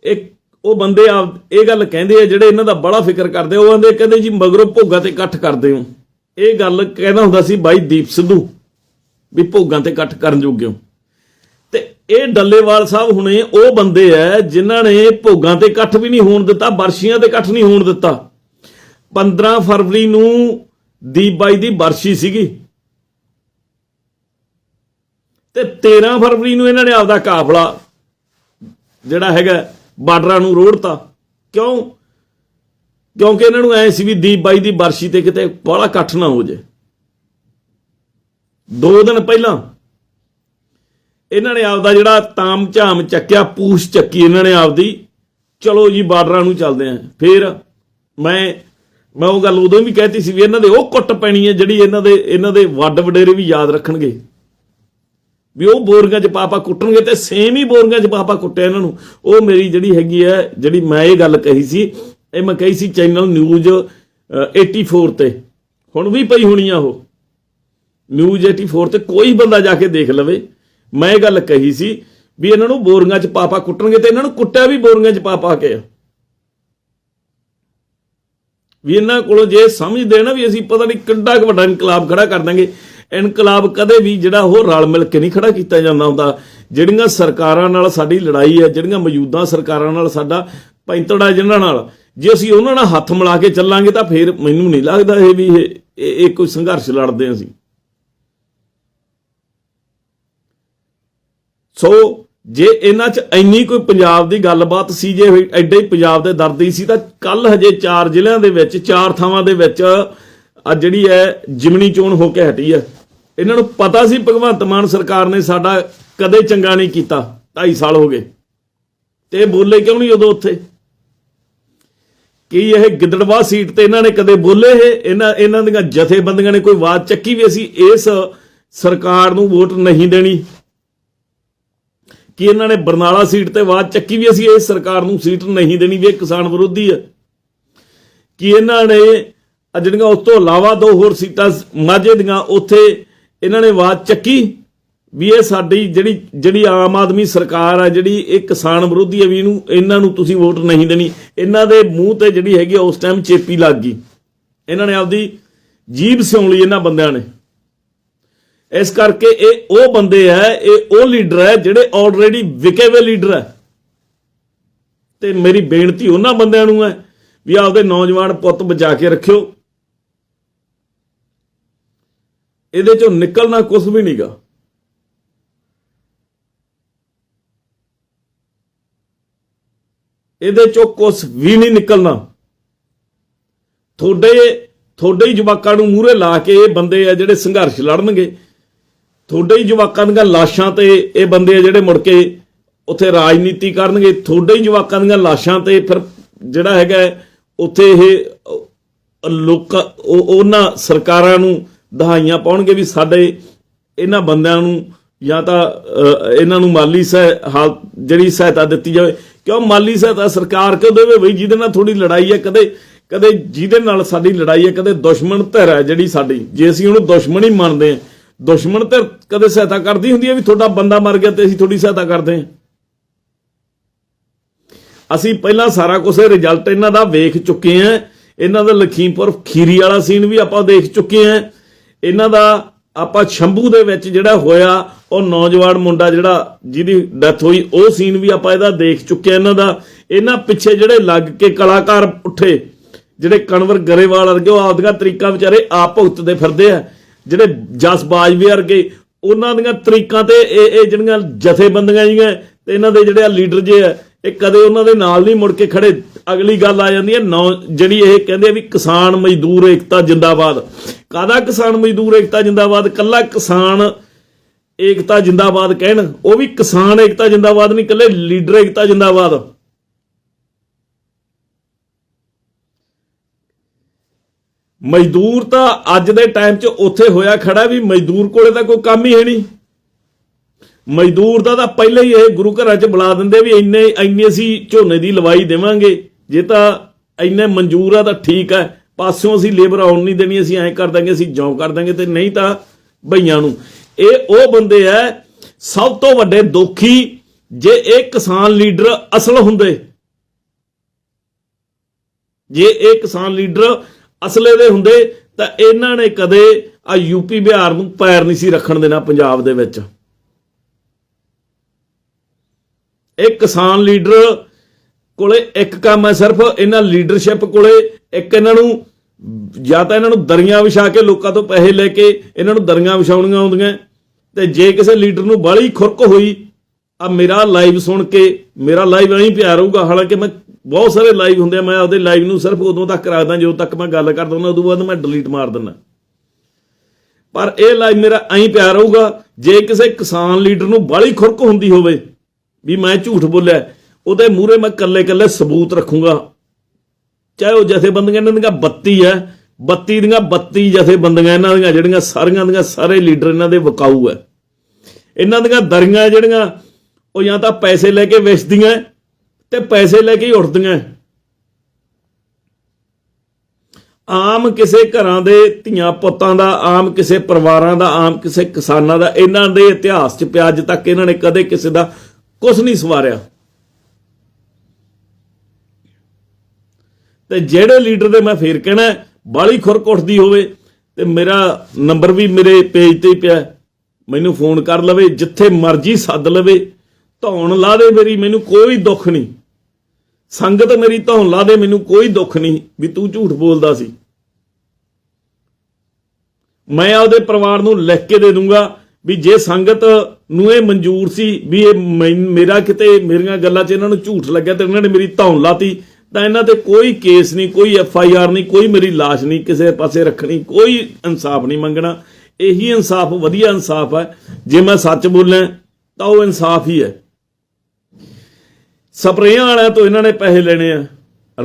ਇੱਕ ਉਹ ਬੰਦੇ ਆ ਇਹ ਗੱਲ ਕਹਿੰਦੇ ਆ ਜਿਹੜੇ ਇਹਨਾਂ ਦਾ ਬੜਾ ਫਿਕਰ ਕਰਦੇ ਆ, ਉਹ ਕਹਿੰਦੇ ਕਹਿੰਦੇ ਜੀ ਮਗਰੋਂ ਭੋਗਾ ਤੇ ਇਕੱਠ ਕਰਦੇ ਹੋ। ਇਹ ਗੱਲ ਕਹਿੰਦਾ ਹੁੰਦਾ ਸੀ ਬਾਈ ਦੀਪ ਸਿੱਧੂ। ਵੀ ਭੋਗਾਂ ਤੇ ਇਕੱਠ ਕਰਨ ਜੋਗੇ ਹੋ। ਤੇ ਇਹ ਡੱਲੇਵਾਲ ਸਾਹਿਬ ਹੁਣੇ ਉਹ ਬੰਦੇ ਐ ਜਿਨ੍ਹਾਂ ਨੇ ਭੋਗਾਂ ਤੇ ਇਕੱਠ ਵੀ ਨਹੀਂ ਹੋਣ ਦਿੱਤਾ, ਬਰਸ਼ੀਆਂ ਤੇ ਇਕੱਠ ਨਹੀਂ ਹੋਣ ਦਿੱਤਾ। 15 ਫਰਵਰੀ ਨੂੰ ਦੀਪ ਬਾਈ ਦੀ ਬਰਸ਼ੀ ਸੀਗੀ। ਤੇ 13 ਫਰਵਰੀ ਨੂੰ ਇਹਨਾਂ ਨੇ ਆਪਦਾ ਕਾਫਲਾ ਜਿਹੜਾ ਹੈਗਾ ਬਾਰਡਰਾਂ ਨੂੰ ਰੋੜਤਾ। ਕਿਉਂ? ਕਿਉਂਕਿ ਇਹਨਾਂ ਨੂੰ ਐ ਸੀ ਵੀ ਦੀਪ ਬਾਈ ਦੀ ਬਰਸ਼ੀ ਤੇ ਕਿਤੇ ਬੜਾ ਇਕੱਠ ਨਾ ਹੋ ਜੇ। ਦੋ ਦਿਨ ਪਹਿਲਾਂ ਇਹਨਾਂ ਨੇ ਆਪਦਾ ਜਿਹੜਾ ਤਾਮ ਝਾਮ ਚੱਕਿਆ, ਪੂਛ ਚੱਕੀ ਇਹਨਾਂ ਨੇ ਆਪਦੀ। ਚਲੋ ਜੀ, ਬਾਰਡਰਾਂ ਨੂੰ ਚੱਲਦੇ ਆਂ। ਫਿਰ ਮੈਂ ਮੈਂ ਉਹ ਗੱਲ ਉਦੋਂ ਵੀ ਕਹਿਤੀ ਸੀ ਵੀ ਇਹਨਾਂ ਦੇ ਉਹ ਕੁੱਟ ਪੈਣੀ ਹੈ ਜਿਹੜੀ ਇਹਨਾਂ ਦੇ ਇਹਨਾਂ ਦੇ ਵੱਡ ਵਡੇਰੇ ਵੀ ਯਾਦ ਰੱਖਣਗੇ। ਵੀ ਉਹ ਬੋਰੀਆਂ 'ਚ ਪਾਪਾ ਕੁੱਟਣਗੇ ਤੇ ਸੇਮ ਹੀ ਬੋਰੀਆਂ 'ਚ ਪਾਪਾ ਕੁੱਟਿਆ ਇਹਨਾਂ ਨੂੰ। ਉਹ ਮੇਰੀ ਜਿਹੜੀ ਹੈਗੀ ਹੈ ਜਿਹੜੀ ਮੈਂ ਇਹ ਗੱਲ ਕਹੀ ਸੀ, ਇਹ ਮੈਂ ਕਹੀ ਸੀ ਚੈਨਲ ਨਿਊਜ਼ 84 ਤੇ। ਹੁਣ ਵੀ ਪਈ ਹੋਣੀ ਆ ਉਹ। ਨਿਊਜ਼ 84 ਤੇ ਕੋਈ ਬੰਦਾ ਜਾ ਕੇ ਦੇਖ ਲਵੇ। ਮੈਂ ਇਹ ਗੱਲ ਕਹੀ ਸੀ ਵੀ ਇਹਨਾਂ ਨੂੰ ਬੋਰੀਆਂ 'ਚ ਪਾਪਾ ਕੁੱਟਣਗੇ ਤੇ ਇਹਨਾਂ ਨੂੰ ਕੁੱਟਿਆ ਵੀ ਬੋਰੀਆਂ 'ਚ ਪਾ ਪਾ ਕੇ। ਆ ਵੀ ਇਹਨਾਂ ਕੋਲੋਂ ਜੇ ਸਮਝਦੇ ਨਾ ਵੀ ਅਸੀਂ ਪਤਾ ਨਹੀਂ ਕਿੰਨਾ ਕੁ ਵੱਡਾ ਇਨਕਲਾਬ ਖੜਾ ਕਰ ਦਾਂਗੇ। ਇਨਕਲਾਬ ਕਦੇ ਵੀ ਜਿਹੜਾ ਉਹ ਰਲ ਮਿਲ ਕੇ ਨਹੀਂ ਖੜਾ ਕੀਤਾ ਜਾਂਦਾ ਹੁੰਦਾ। ਜਿਹੜੀਆਂ ਸਰਕਾਰਾਂ ਨਾਲ ਸਾਡੀ ਲੜਾਈ ਹੈ, ਜਿਹੜੀਆਂ ਮੌਜੂਦਾ ਸਰਕਾਰਾਂ ਨਾਲ ਸਾਡਾ ਪੈਂਤੜਾ ਜਿਨ੍ਹਾਂ ਨਾਲ, ਜੇ ਅਸੀਂ ਉਹਨਾਂ ਨਾਲ ਹੱਥ ਮਿਲਾ ਕੇ ਚੱਲਾਂਗੇ ਤਾਂ ਫਿਰ ਮੈਨੂੰ ਨਹੀਂ ਲੱਗਦਾ ਇਹ ਵੀ ਇਹ ਇਹ ਕੋਈ ਸੰਘਰਸ਼ ਲੜਦੇ ਅਸੀਂ। ਸੋ ਜੇ ਇਹਨਾਂ 'ਚ ਇੰਨੀ ਕੋਈ ਪੰਜਾਬ ਦੀ ਗੱਲਬਾਤ ਸੀ, ਜੇ ਐਡੇ ਹੀ ਪੰਜਾਬ ਦੇ ਦਰਦ ਹੀ ਸੀ, ਤਾਂ ਕੱਲ ਹਜੇ ਚਾਰ ਜ਼ਿਲ੍ਹਿਆਂ ਦੇ ਵਿੱਚ, ਚਾਰ ਥਾਵਾਂ ਦੇ ਵਿੱਚ ਆ ਜਿਹੜੀ ਹੈ ਜਿਮਣੀ ਚੋਣ ਹੋ ਕੇ ਹਟੀ ਹੈ। ਇਹਨਾਂ ਨੂੰ ਪਤਾ ਸੀ ਭਗਵੰਤ ਮਾਨ ਸਰਕਾਰ ਨੇ ਸਾਡਾ ਕਦੇ ਚੰਗਾ ਨਹੀਂ ਕੀਤਾ 2.5 ਸਾਲ ਹੋ ਗਏ। ਤੇ ਇਹ ਬੋਲੇ ਕਿਉਂ ਨਹੀਂ ਉਦੋਂ ਉੱਥੇ? ਕੀ ਇਹ ਗਿੱਦੜਵਾ ਸੀਟ ਤੇ ਇਹਨਾਂ ਨੇ ਕਦੇ ਬੋਲੇ ਇਹ? ਇਹਨਾਂ ਇਹਨਾਂ ਦੀਆਂ ਜਥੇਬੰਦੀਆਂ ਨੇ ਕੋਈ ਆਵਾਜ਼ ਚੱਕੀ ਵੀ ਅਸੀਂ ਇਸ ਸਰਕਾਰ ਨੂੰ ਵੋਟ ਨਹੀਂ ਦੇਣੀ? ਕਿ ਇਹਨਾਂ ਨੇ ਬਰਨਾਲਾ ਸੀਟ ਤੇ ਆਵਾਜ਼ ਚੱਕੀ ਵੀ ਅਸੀਂ ਇਸ ਸਰਕਾਰ ਨੂੰ ਸੀਟ ਨਹੀਂ ਦੇਣੀ ਵੀ ਇਹ ਕਿਸਾਨ ਵਿਰੋਧੀ ਹੈ ਕਿ ਇਹਨਾਂ ਨੇ ਜਿਹੜੀਆਂ ਉਸ ਤੋਂ ਇਲਾਵਾ ਦੋ ਹੋਰ ਸੀਟਾਂ ਮਾਝੇ ਦੀਆਂ, ਉੱਥੇ ਇਹਨਾਂ ਨੇ ਆਵਾਜ਼ ਚੱਕੀ ਵੀ ਇਹ ਸਾਡੀ ਜਿਹੜੀ ਜਿਹੜੀ ਆਮ ਆਦਮੀ ਸਰਕਾਰ ਆ, ਜਿਹੜੀ ਇਹ ਕਿਸਾਨ ਵਿਰੋਧੀ ਹੈ ਵੀ ਇਹਨੂੰ, ਇਹਨਾਂ ਨੂੰ ਤੁਸੀਂ ਵੋਟ ਨਹੀਂ ਦੇਣੀ। ਇਹਨਾਂ ਦੇ ਮੂੰਹ ਤੇ ਜਿਹੜੀ ਹੈਗੀ ਆ, ਉਸ ਟਾਈਮ ਚੇਪੀ ਲੱਗ ਗਈ। ਇਹਨਾਂ ਨੇ ਆਪਦੀ ਜੀਬ ਸਿਉਂ ਲਈ ਇਹਨਾਂ ਬੰਦਿਆਂ ਨੇ। ਇਸ ਕਰਕੇ ਇਹ ਉਹ ਬੰਦੇ ਹੈ, ਇਹ ਉਹ ਲੀਡਰ ਹੈ ਜਿਹੜੇ ਆਲਰੇਡੀ ਵਿਕੇ ਹੋਏ ਲੀਡਰ ਹੈ। ਤੇ ਮੇਰੀ ਬੇਨਤੀ ਉਹਨਾਂ ਬੰਦਿਆਂ ਨੂੰ ਹੈ ਵੀ ਆਪਦੇ ਨੌਜਵਾਨ ਪੁੱਤ ਬਚਾ ਕੇ ਰੱਖਿਓ। ਇਹਦੇ ਚੋਂ ਨਿਕਲਣਾ ਕੁਝ ਵੀ ਨਹੀਂਗਾ ਇਹਦੇ ਚੋਂ ਕੁਝ ਵੀ ਨਹੀਂ ਨਿਕਲਣਾ। ਤੁਹਾਡੇ ਤੁਹਾਡੇ ਹੀ ਜਵਾਕਾਂ ਨੂੰ ਮੂਹਰੇ ਲਾ ਕੇ ਇਹ ਬੰਦੇ ਆ ਜਿਹੜੇ ਸੰਘਰਸ਼ ਲੜਨਗੇ। ਤੁਹਾਡੇ ਹੀ ਜਵਾਕਾਂ ਦੀਆਂ ਲਾਸ਼ਾਂ ਤੇ ਇਹ ਬੰਦੇ ਆ ਜਿਹੜੇ ਮੁੜ ਕੇ ਉੱਥੇ ਰਾਜਨੀਤੀ ਕਰਨਗੇ। ਤੁਹਾਡੇ ਹੀ ਜਵਾਕਾਂ ਦੀਆਂ ਲਾਸ਼ਾਂ ਤੇ ਫਿਰ ਜਿਹੜਾ ਹੈਗਾ ਉੱਥੇ ਇਹ ਅਹ, ਲੋਕਾਂ ਉਹ- ਉਹਨਾਂ ਸਰਕਾਰਾਂ ਨੂੰ ਦਹਾਈਆਂ ਪਾਉਣਗੇ ਵੀ ਸਾਡੇ ਇਹਨਾਂ ਬੰਦਿਆਂ ਨੂੰ ਜਾਂ ਤਾਂ ਇਹਨਾਂ ਨੂੰ ਮਾਲੀ ਸਹਾਇ ਹਾਲ ਜਿਹੜੀ ਸਹਾਇਤਾ ਦਿੱਤੀ ਜਾਵੇ। ਕਿਉਂ ਮਾਲੀ ਸਹਾਇਤਾ ਸਰਕਾਰ ਕਿਉਂ ਦੇਵੇ ਬਈ? ਜਿਹਦੇ ਨਾਲ ਥੋੜੀ ਲੜਾਈ ਹੈ ਕਦੇ ਕਦੇ ਜਿਹਦੇ ਨਾਲ ਸਾਡੀ ਲੜਾਈ ਹੈ ਕਦੇ ਦੁਸ਼ਮਣ ਧਿਰ ਹੈ ਜਿਹੜੀ ਸਾਡੀ। ਜੇ ਅਸੀਂ ਉਹਨੂੰ ਦੁਸ਼ਮਣ ਹੀ ਮੰਨਦੇ ਹਾਂ ਦੁਸ਼ਮਣ ਤੇ ਕਦੇ ਸਹਾਇਤਾ ਕਰਦੀ ਹੁੰਦੀ ਹੈ ਵੀ ਤੁਹਾਡਾ ਬੰਦਾ ਮਰ ਗਿਆ ਤੇ ਅਸੀਂ ਥੋੜੀ ਸਹਾਇਤਾ ਕਰਦੇ ਹਾਂ। ਅਸੀਂ ਪਹਿਲਾਂ ਸਾਰਾ ਕੁਝ ਰਿਜ਼ਲਟ ਇਹਨਾਂ ਦਾ ਵੇਖ ਚੁੱਕੇ ਹਾਂ। ਇਹਨਾਂ ਦਾ ਲਖੀਮਪੁਰ ਖੀਰੀ ਵਾਲਾ ਸੀਨ ਵੀ ਆਪਾਂ ਦੇਖ ਚੁੱਕੇ ਹਾਂ। ਇਹਨਾਂ ਦਾ ਆਪਾਂ ਸ਼ੰਭੂ ਦੇ ਵਿੱਚ ਜਿਹੜਾ ਹੋਇਆ, ਉਹ ਨੌਜਵਾਨ ਮੁੰਡਾ ਜਿਹੜਾ ਜਿਹਦੀ ਡੈਥ ਹੋਈ, ਉਹ ਸੀਨ ਵੀ ਆਪਾਂ ਇਹਦਾ ਦੇਖ ਚੁੱਕੇ ਹਾਂ ਇਹਨਾਂ ਦਾ। ਇਹਨਾਂ ਪਿੱਛੇ ਜਿਹੜੇ ਲੱਗ ਕੇ ਕਲਾਕਾਰ ਉੱਠੇ, ਜਿਹੜੇ ਕਨਵਰ ਗਰੇਵਾਲ ਵਰਗੇ, ਉਹ ਆਪਦੀਆਂ ਤਰੀਕਾ ਵਿਚਾਰੇ ਆਪ ਭੁਗਤਦੇ ਫਿਰਦੇ ਆ। ਜਿਹੜੇ ਜਸ ਬਾਜਵੇ ਵਰਗੇ, ਉਹਨਾਂ ਦੀਆਂ ਤਰੀਕਾਂ ਤੇ ਇਹ ਇਹ ਜਿਹੜੀਆਂ ਜਥੇਬੰਦੀਆਂ ਜੀਆਂ, ਤੇ ਇਹਨਾਂ ਦੇ ਜਿਹੜੇ ਲੀਡਰ ਜੇ ਆ, ਇਹ ਕਦੇ ਉਹਨਾਂ ਦੇ ਨਾਲ ਨਹੀਂ ਮੁੜ ਕੇ ਖੜੇ। ਅਗਲੀ ਗੱਲ ਆ ਜਾਂਦੀ ਹੈ, ਨੌ ਜਿਹੜੀ ਇਹ ਕਹਿੰਦੇ ਆ ਵੀ ਕਿਸਾਨ ਮਜ਼ਦੂਰ ਏਕਤਾ ਜਿੰਦਾਬਾਦ। ਕਾਦਾ ਕਿਸਾਨ ਮਜ਼ਦੂਰ ਏਕਤਾ ਜਿੰਦਾਬਾਦ? ਕੱਲਾ ਕਿਸਾਨ ਏਕਤਾ ਜਿੰਦਾਬਾਦ ਕਹਿਣ, ਉਹ ਵੀ ਕਿਸਾਨ ਏਕਤਾ ਜਿੰਦਾਬਾਦ ਨਹੀਂ, ਕੱਲੇ ਲੀਡਰ ਏਕਤਾ ਜਿੰਦਾਬਾਦ। ਮਜ਼ਦੂਰ ਤਾਂ ਅੱਜ ਦੇ ਟਾਈਮ 'ਚ ਉੱਥੇ ਹੋਇਆ ਖੜਾ ਵੀ ਮਜ਼ਦੂਰ ਕੋਲੇ ਤਾਂ ਕੋਈ ਕੰਮ ਹੀ ਹੈ ਨਹੀਂ। ਮਜ਼ਦੂਰ ਦਾ ਤਾਂ ਪਹਿਲਾਂ ਹੀ ਇਹ ਗੁਰੂ ਘਰਾਂ 'ਚ ਬੁਲਾ ਦਿੰਦੇ ਵੀ ਇੰਨੇ ਇੰਨੇ ਅਸੀਂ ਝੋਨੇ ਦੀ ਲਵਾਈ ਦੇਵਾਂਗੇ। ਜੇ ਤਾਂ ਇੰਨੇ ਮਨਜ਼ੂਰ ਆ ਤਾਂ ਠੀਕ ਹੈ ਪਾਸਿਓਂ ਅਸੀਂ ਲੇਬਰ ਆਉਣ ਨਹੀਂ ਦੇਣੀ, ਅਸੀਂ ਐਂ ਕਰ ਦਾਂਗੇ, ਅਸੀਂ ਜੌਂ ਕਰ ਦਾਂਗੇ ਤੇ ਨਹੀਂ ਤਾਂ ਭਈਆਂ ਨੂੰ। ਇਹ ਉਹ ਬੰਦੇ ਐ ਸਭ ਤੋਂ ਵੱਡੇ ਦੋਖੀ ਜੇ ਇਹ ਕਿਸਾਨ ਲੀਡਰ ਅਸਲ ਹੁੰਦੇ। ਜੇ ਇਹ ਕਿਸਾਨ ਲੀਡਰ ਅਸਲੇ ਦੇ ਹੁੰਦੇ, ਤਾਂ ਇਹਨਾਂ ਨੇ ਕਦੇ ਆ ਯੂਪੀ ਬਿਹਾਰ ਨੂੰ ਪੈਰ ਨਹੀਂ ਸੀ ਰੱਖਣ ਦੇਣਾ ਪੰਜਾਬ ਦੇ ਵਿੱਚ। ਇਹ ਕਿਸਾਨ ਲੀਡਰ ਕੋਲੇ ਇੱਕ ਕੰਮ ਹੈ ਸਿਰਫ, ਇਹਨਾਂ ਲੀਡਰਸ਼ਿਪ ਕੋਲੇ ਇੱਕ ਇਹਨਾਂ ਨੂੰ ਜਾਂ ਤਾਂ ਇਹਨਾਂ ਨੂੰ ਦਰੀਆਂ ਵਿਛਾ ਕੇ ਲੋਕਾਂ ਤੋਂ ਪੈਸੇ ਲੈ ਕੇ ਇਹਨਾਂ ਨੂੰ ਦਰੀਆਂ ਵਿਛਾਉਣੀਆਂ ਆਉਂਦੀਆਂ, ਤੇ ਜੇ ਕਿਸੇ ਲੀਡਰ ਨੂੰ ਬਾਹਲੀ ਖੁਰਕ ਹੋਈ ਆ ਮੇਰਾ ਲਾਈਵ ਸੁਣ ਕੇ, ਮੇਰਾ ਲਾਈਵ ਐਂ ਪਿਆ ਰਹੂਗਾ ਹਾਲਾਂਕਿ ਮੈਂ ਬਹੁਤ ਸਾਰੇ ਲਾਈਵ ਹੁੰਦੇ ਆ, ਮੈਂ ਆਪਦੇ ਲਾਈਵ ਨੂੰ ਸਿਰਫ ਉਦੋਂ ਤੱਕ ਰੱਖਦਾ ਜਦੋਂ ਤੱਕ ਮੈਂ ਗੱਲ ਕਰਦਾ ਹੁੰਦਾ, ਉਦੋਂ ਬਾਅਦ ਮੈਂ ਡਿਲੀਟ ਮਾਰ ਦਿੰਦਾ। ਪਰ ਇਹ ਲਾਈਵ ਮੇਰਾ ਐਂ ਪਿਆ ਰਹੂਗਾ ਜੇ ਕਿਸੇ ਕਿਸਾਨ ਲੀਡਰ ਨੂੰ ਬਾਹਲੀ ਖੁਰਕ ਹੁੰਦੀ ਹੋਵੇ, ਵੀ ਮੈਂ ਝੂਠ ਬੋਲਿਆ, ਉਹਦੇ ਮੂਹਰੇ ਮੈਂ ਕੱਲੇ ਕੱਲੇ ਸਬੂਤ ਰੱਖੂੰਗਾ। ਚਾਹੇ ਉਹ ਜਥੇਬੰਦੀਆਂ ਇਹਨਾਂ ਦੀਆਂ 32 ਹੈ 32 ਦੀਆਂ 32 ਜਥੇਬੰਦੀਆਂ ਇਹਨਾਂ ਦੀਆਂ, ਜਿਹੜੀਆਂ ਸਾਰੀਆਂ ਦੀਆਂ ਸਾਰੇ ਲੀਡਰ ਇਹਨਾਂ ਦੇ ਵਕਾਊ ਹੈ। ਇਹਨਾਂ ਦੀਆਂ ਦਰੀਆਂ ਜਿਹੜੀਆਂ ਉਹ ਜਾਂ ਤਾਂ ਪੈਸੇ ਲੈ ਕੇ ਵੇਚਦੀਆਂ ਤੇ ਪੈਸੇ ਲੈ ਕੇ ਹੀ ਉੱਠਦੀਆਂ ਆਮ ਕਿਸੇ ਘਰਾਂ ਦੇ ਧੀਆਂ ਪੁੱਤਾਂ ਦਾ, ਆਮ ਕਿਸੇ ਪਰਿਵਾਰਾਂ ਦਾ, ਆਮ ਕਿਸੇ ਕਿਸਾਨਾਂ ਦਾ, ਇਹਨਾਂ ਦੇ ਇਤਿਹਾਸ 'ਚ ਪਿਆ ਅੱਜ ਤੱਕ ਇਹਨਾਂ ਨੇ ਕਦੇ ਕਿਸੇ ਦਾ ਕੁਝ ਨਹੀਂ ਸਵਾਰਿਆ। ਤੇ ਜਿਹੜੇ ਲੀਡਰ ਦੇ ਮੈਂ ਫੇਰ ਕਹਿਣਾ, ਬਾਲੀ ਖੁਰਕ ਉੱਠਦੀ ਹੋਵੇ ਤੇ ਮੇਰਾ ਨੰਬਰ ਵੀ ਮੇਰੇ ਪੇਜ ਤੇ ਹੀ ਪਿਆ। ਮੈਨੂੰ ਫੋਨ ਕਰ ਲਵੇ, ਜਿੱਥੇ ਮਰਜ਼ੀ ਸੱਦ ਲਵੇ। ਧੌਣ ਲਾ ਦੇ ਮੇਰੀ, ਮੈਨੂੰ ਕੋਈ ਦੁੱਖ ਨਹੀਂ। ਸੰਗਤ ਮੇਰੀ ਧੌਣ ਲਾ ਦੇ ਮੈਨੂੰ ਕੋਈ ਦੁੱਖ ਨਹੀਂ, ਵੀ ਤੂੰ ਝੂਠ ਬੋਲਦਾ ਸੀ। ਮੈਂ ਆਪਦੇ ਪਰਿਵਾਰ ਨੂੰ ਲਿਖ ਕੇ ਦੇ ਦੂੰਗਾ ਵੀ ਜੇ ਸੰਗਤ ਨੂੰ ਇਹ ਮਨਜ਼ੂਰ ਸੀ ਵੀ ਇਹ ਮੈਂ- ਮੇਰਾ ਕਿਤੇ ਮੇਰੀਆਂ ਗੱਲਾਂ 'ਚ ਇਹਨਾਂ ਨੂੰ ਝੂਠ ਲੱਗਿਆ ਤੇ ਇਹਨਾਂ ਨੇ ਮੇਰੀ ਧੌਣ ਲਾਤੀ, ਤਾਂ ਇਹਨਾਂ ਤੇ ਕੋਈ ਕੇਸ ਨਹੀਂ, ਕੋਈ ਐਫ ਆਈ ਆਰ ਨਹੀਂ, ਕੋਈ ਮੇਰੀ ਲਾਸ਼ ਨਹੀਂ, ਕਿਸੇ ਪਾਸੇ ਰੱਖਣੀ, ਕੋਈ ਇਨਸਾਫ ਨਹੀਂ ਮੰਗਣਾ। ਇਹੀ ਇਨਸਾਫ, ਵਧੀਆ ਇਨਸਾਫ ਹੈ। ਜੇ ਮੈਂ ਸੱਚ ਬੋਲਾਂ, ਤਾਂ ਉਹ ਇਨਸਾਫ ਹੀ ਹੈ। ਸਪਰੇਆਂ ਵਾਲਿਆਂ ਤੋਂ ਇਹਨਾਂ ਨੇ ਪੈਸੇ ਲੈਣੇ ਆ।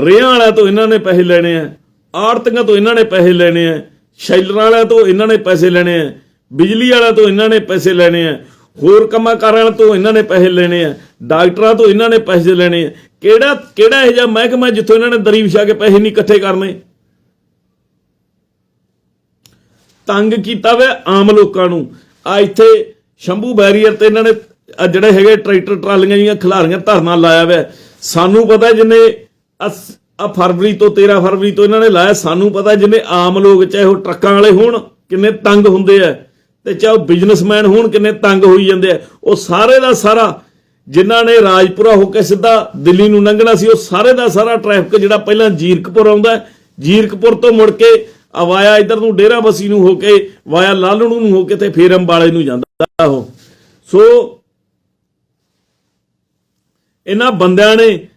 ਰੇਹਾਂ ਵਾਲਿਆਂ ਤੋਂ ਇਹਨਾਂ ਨੇ ਪੈਸੇ ਲੈਣੇ ਆ। ਆੜਤੀਆਂ ਤੋਂ ਇਹਨਾਂ ਨੇ ਪੈਸੇ ਲੈਣੇ ਆ। ਸ਼ੈਲਰਾਂ ਵਾਲਿਆਂ ਤੋਂ ਇਹਨਾਂ ਨੇ ਪੈਸੇ ਲੈਣੇ ਆ। ਬਿਜਲੀ ਵਾਲਿਆਂ ਤੋਂ ਇਹਨਾਂ ਨੇ ਪੈਸੇ ਲੈਣੇ ਆ। ਹੋਰ ਕੰਮਾਂ ਕਾਰਾਂ ਤੋਂ ਇਹਨਾਂ ਨੇ ਪੈਸੇ ਲੈਣੇ ਆ। ਡਾਕਟਰਾਂ ਤੋਂ ਇਹਨਾਂ ਨੇ ਪੈਸੇ ਲੈਣੇ ਆ। ਕਿਹੜਾ ਕਿਹੜਾ ਇਹ ਜਿਹਾ ਮਹਿਕਮਾ ਜਿੱਥੋਂ ਇਹਨਾਂ ਨੇ ਦਰੀ ਵਿਛਾ ਕੇ ਪੈਸੇ ਨਹੀਂ ਇਕੱਠੇ ਕਰਨੇ? ਤੰਗ ਕੀਤਾ ਵੇ ਆਮ ਲੋਕਾਂ ਨੂੰ। ਆ ਇੱਥੇ ਸ਼ੰਭੂ ਬੈਰੀਅਰ ਤੇ ਇਹਨਾਂ ਨੇ ਜਿਹੜੇ ਹੈਗੇ ਟਰੈਕਟਰ ਟਰਾਲੀਆਂ ਜੀਆਂ ਖਿਲਾਰੀਆਂ ਧਰਨਾ ਲਾਇਆ ਵੇ, ਸਾਨੂੰ ਪਤਾ ਜਿੰਨੇ ਆ ਫਰਵਰੀ ਤੋਂ 13 ਫਰਵਰੀ ਤੋਂ ਇਹਨਾਂ ਨੇ ਲਾਇਆ, ਸਾਨੂੰ ਪਤਾ ਜਿੰਨੇ ਆਮ ਲੋਕ, ਚਾਹੇ ਉਹ ਟਰੱਕਾਂ ਵਾਲੇ ਹੋਣ, ਕਿੰਨੇ ਤੰਗ ਹੁੰਦੇ ਆ, ਤੇ ਚਾਹੇ ਉਹ ਬਿਜ਼ਨਸਮੈਨ ਹੋਣ, ਕਿੰਨੇ ਤੰਗ ਹੋਈ ਜਾਂਦੇ ਆ। ਉਹ ਸਾਰੇ ਦਾ ਸਾਰਾ ਜਿਨ੍ਹਾਂ ਨੇ ਰਾਜਪੁਰਾ ਹੋ ਕੇ ਸਿੱਧਾ ਦਿੱਲੀ ਨੂੰ ਲੰਘਣਾ ਸੀ, ਉਹ ਸਾਰੇ ਦਾ ਸਾਰਾ ਟ੍ਰੈਫਿਕ ਜਿਹੜਾ ਪਹਿਲਾਂ ਜੀਰਕਪੁਰ ਆਉਂਦਾ ਜੀਰਕਪੁਰ ਤੋਂ ਮੁੜ ਕੇ ਆਵਾਇਆ ਇਧਰ ਨੂੰ ਡੇਰਾ ਬਸੀ ਨੂੰ ਹੋ ਕੇ, ਵਾਇਆ ਲਾਲੜੂ ਨੂੰ ਹੋ ਕੇ ਤੇ ਫੇਰ ਅੰਬਾਲੇ ਨੂੰ ਜਾਂਦਾ ਉਹ। ਸੋ ਇਹਨਾਂ ਬੰਦਿਆਂ ਨੇ,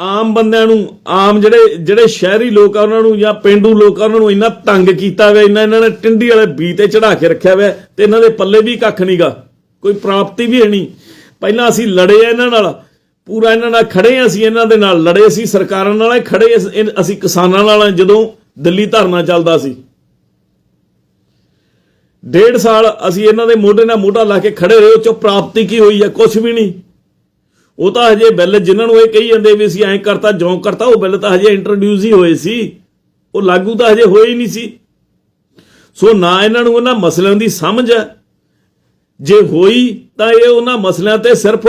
ਆਮ ਬੰਦਿਆਂ ਨੂੰ, ਆਮ ਜਿਹੜੇ ਜਿਹੜੇ ਸ਼ਹਿਰੀ ਲੋਕ ਆ ਉਹਨਾਂ ਨੂੰ ਜਾਂ ਪਿੰਡੂ ਲੋਕ ਆ ਉਹਨਾਂ ਨੂੰ ਇੰਨਾ ਤੰਗ ਕੀਤਾ ਹੋਇਆ ਇੰਨਾ ਇਹਨਾਂ ਨੇ ਟਿੰਡੀ ਵਾਲੇ ਬੀ ਤੇ ਚੜਾ ਕੇ ਰੱਖਿਆ ਹੋਇਆ ਤੇ ਇਹਨਾਂ ਦੇ ਪੱਲੇ ਵੀ ਕੱਖ ਨਹੀਂਗਾ ਕੋਈ ਪ੍ਰਾਪਤੀ ਵੀ ਹੈ ਨਹੀਂ। ਪਹਿਲਾਂ ਅਸੀਂ ਲੜੇ ਆ ਇਹਨਾਂ ਨਾਲ, ਪੂਰਾ ਇਹਨਾਂ ਨਾਲ ਖੜੇ ਆ ਅਸੀਂ ਇਹਨਾਂ ਦੇ ਨਾਲ, ਲੜੇ ਅਸੀਂ ਸਰਕਾਰਾਂ ਨਾਲ ਖੜੇ ਅਸ- ਇਨ- ਅਸੀਂ ਕਿਸਾਨਾਂ ਨਾਲ ਜਦੋਂ ਦਿੱਲੀ ਧਰਨਾ ਚੱਲਦਾ ਸੀ। ਡੇਢ ਸਾਲ ਅਸੀਂ ਇਹਨਾਂ ਦੇ ਮੋਢੇ ਨਾਲ ਮੋਢਾ ਲਾ ਕੇ ਖੜੇ ਰਹੇ, ਉਹ ਚੋਂ ਪ੍ਰਾਪਤੀ ਕੀ ਹੋਈ ਹੈ ਕੁਝ ਵੀ ਨਹੀਂ। ਉਹ ਤਾਂ ਹਜੇ ਬਿੱਲ ਜਿਨ੍ਹਾਂ ਨੂੰ ਇਹ ਕਹੀ ਜਾਂਦੇ ਵੀ ਅਸੀਂ ਐਂ ਕਰਤਾ, ਜੋਂ ਕਰਤਾ, ਉਹ ਬਿੱਲ ਤਾਂ ਹਜੇ ਇੰਟਰੋਡਿਊਸ ਹੀ ਹੋਏ ਸੀ। ਉਹ ਲਾਗੂ ਤਾਂ ਹਜੇ ਹੋਏ ਹੀ ਨਹੀਂ ਸੀ। ਸੋ ਨਾ ਇਹਨਾਂ ਨੂੰ ਉਹਨਾਂ ਮਸਲਿਆਂ ਦੀ ਸਮਝ ਹੈ। ਜੇ ਹੋਈ ਤਾਂ ਇਹ ਉਹਨਾਂ ਮਸਲਿਆਂ ਤੇ ਸਿਰਫ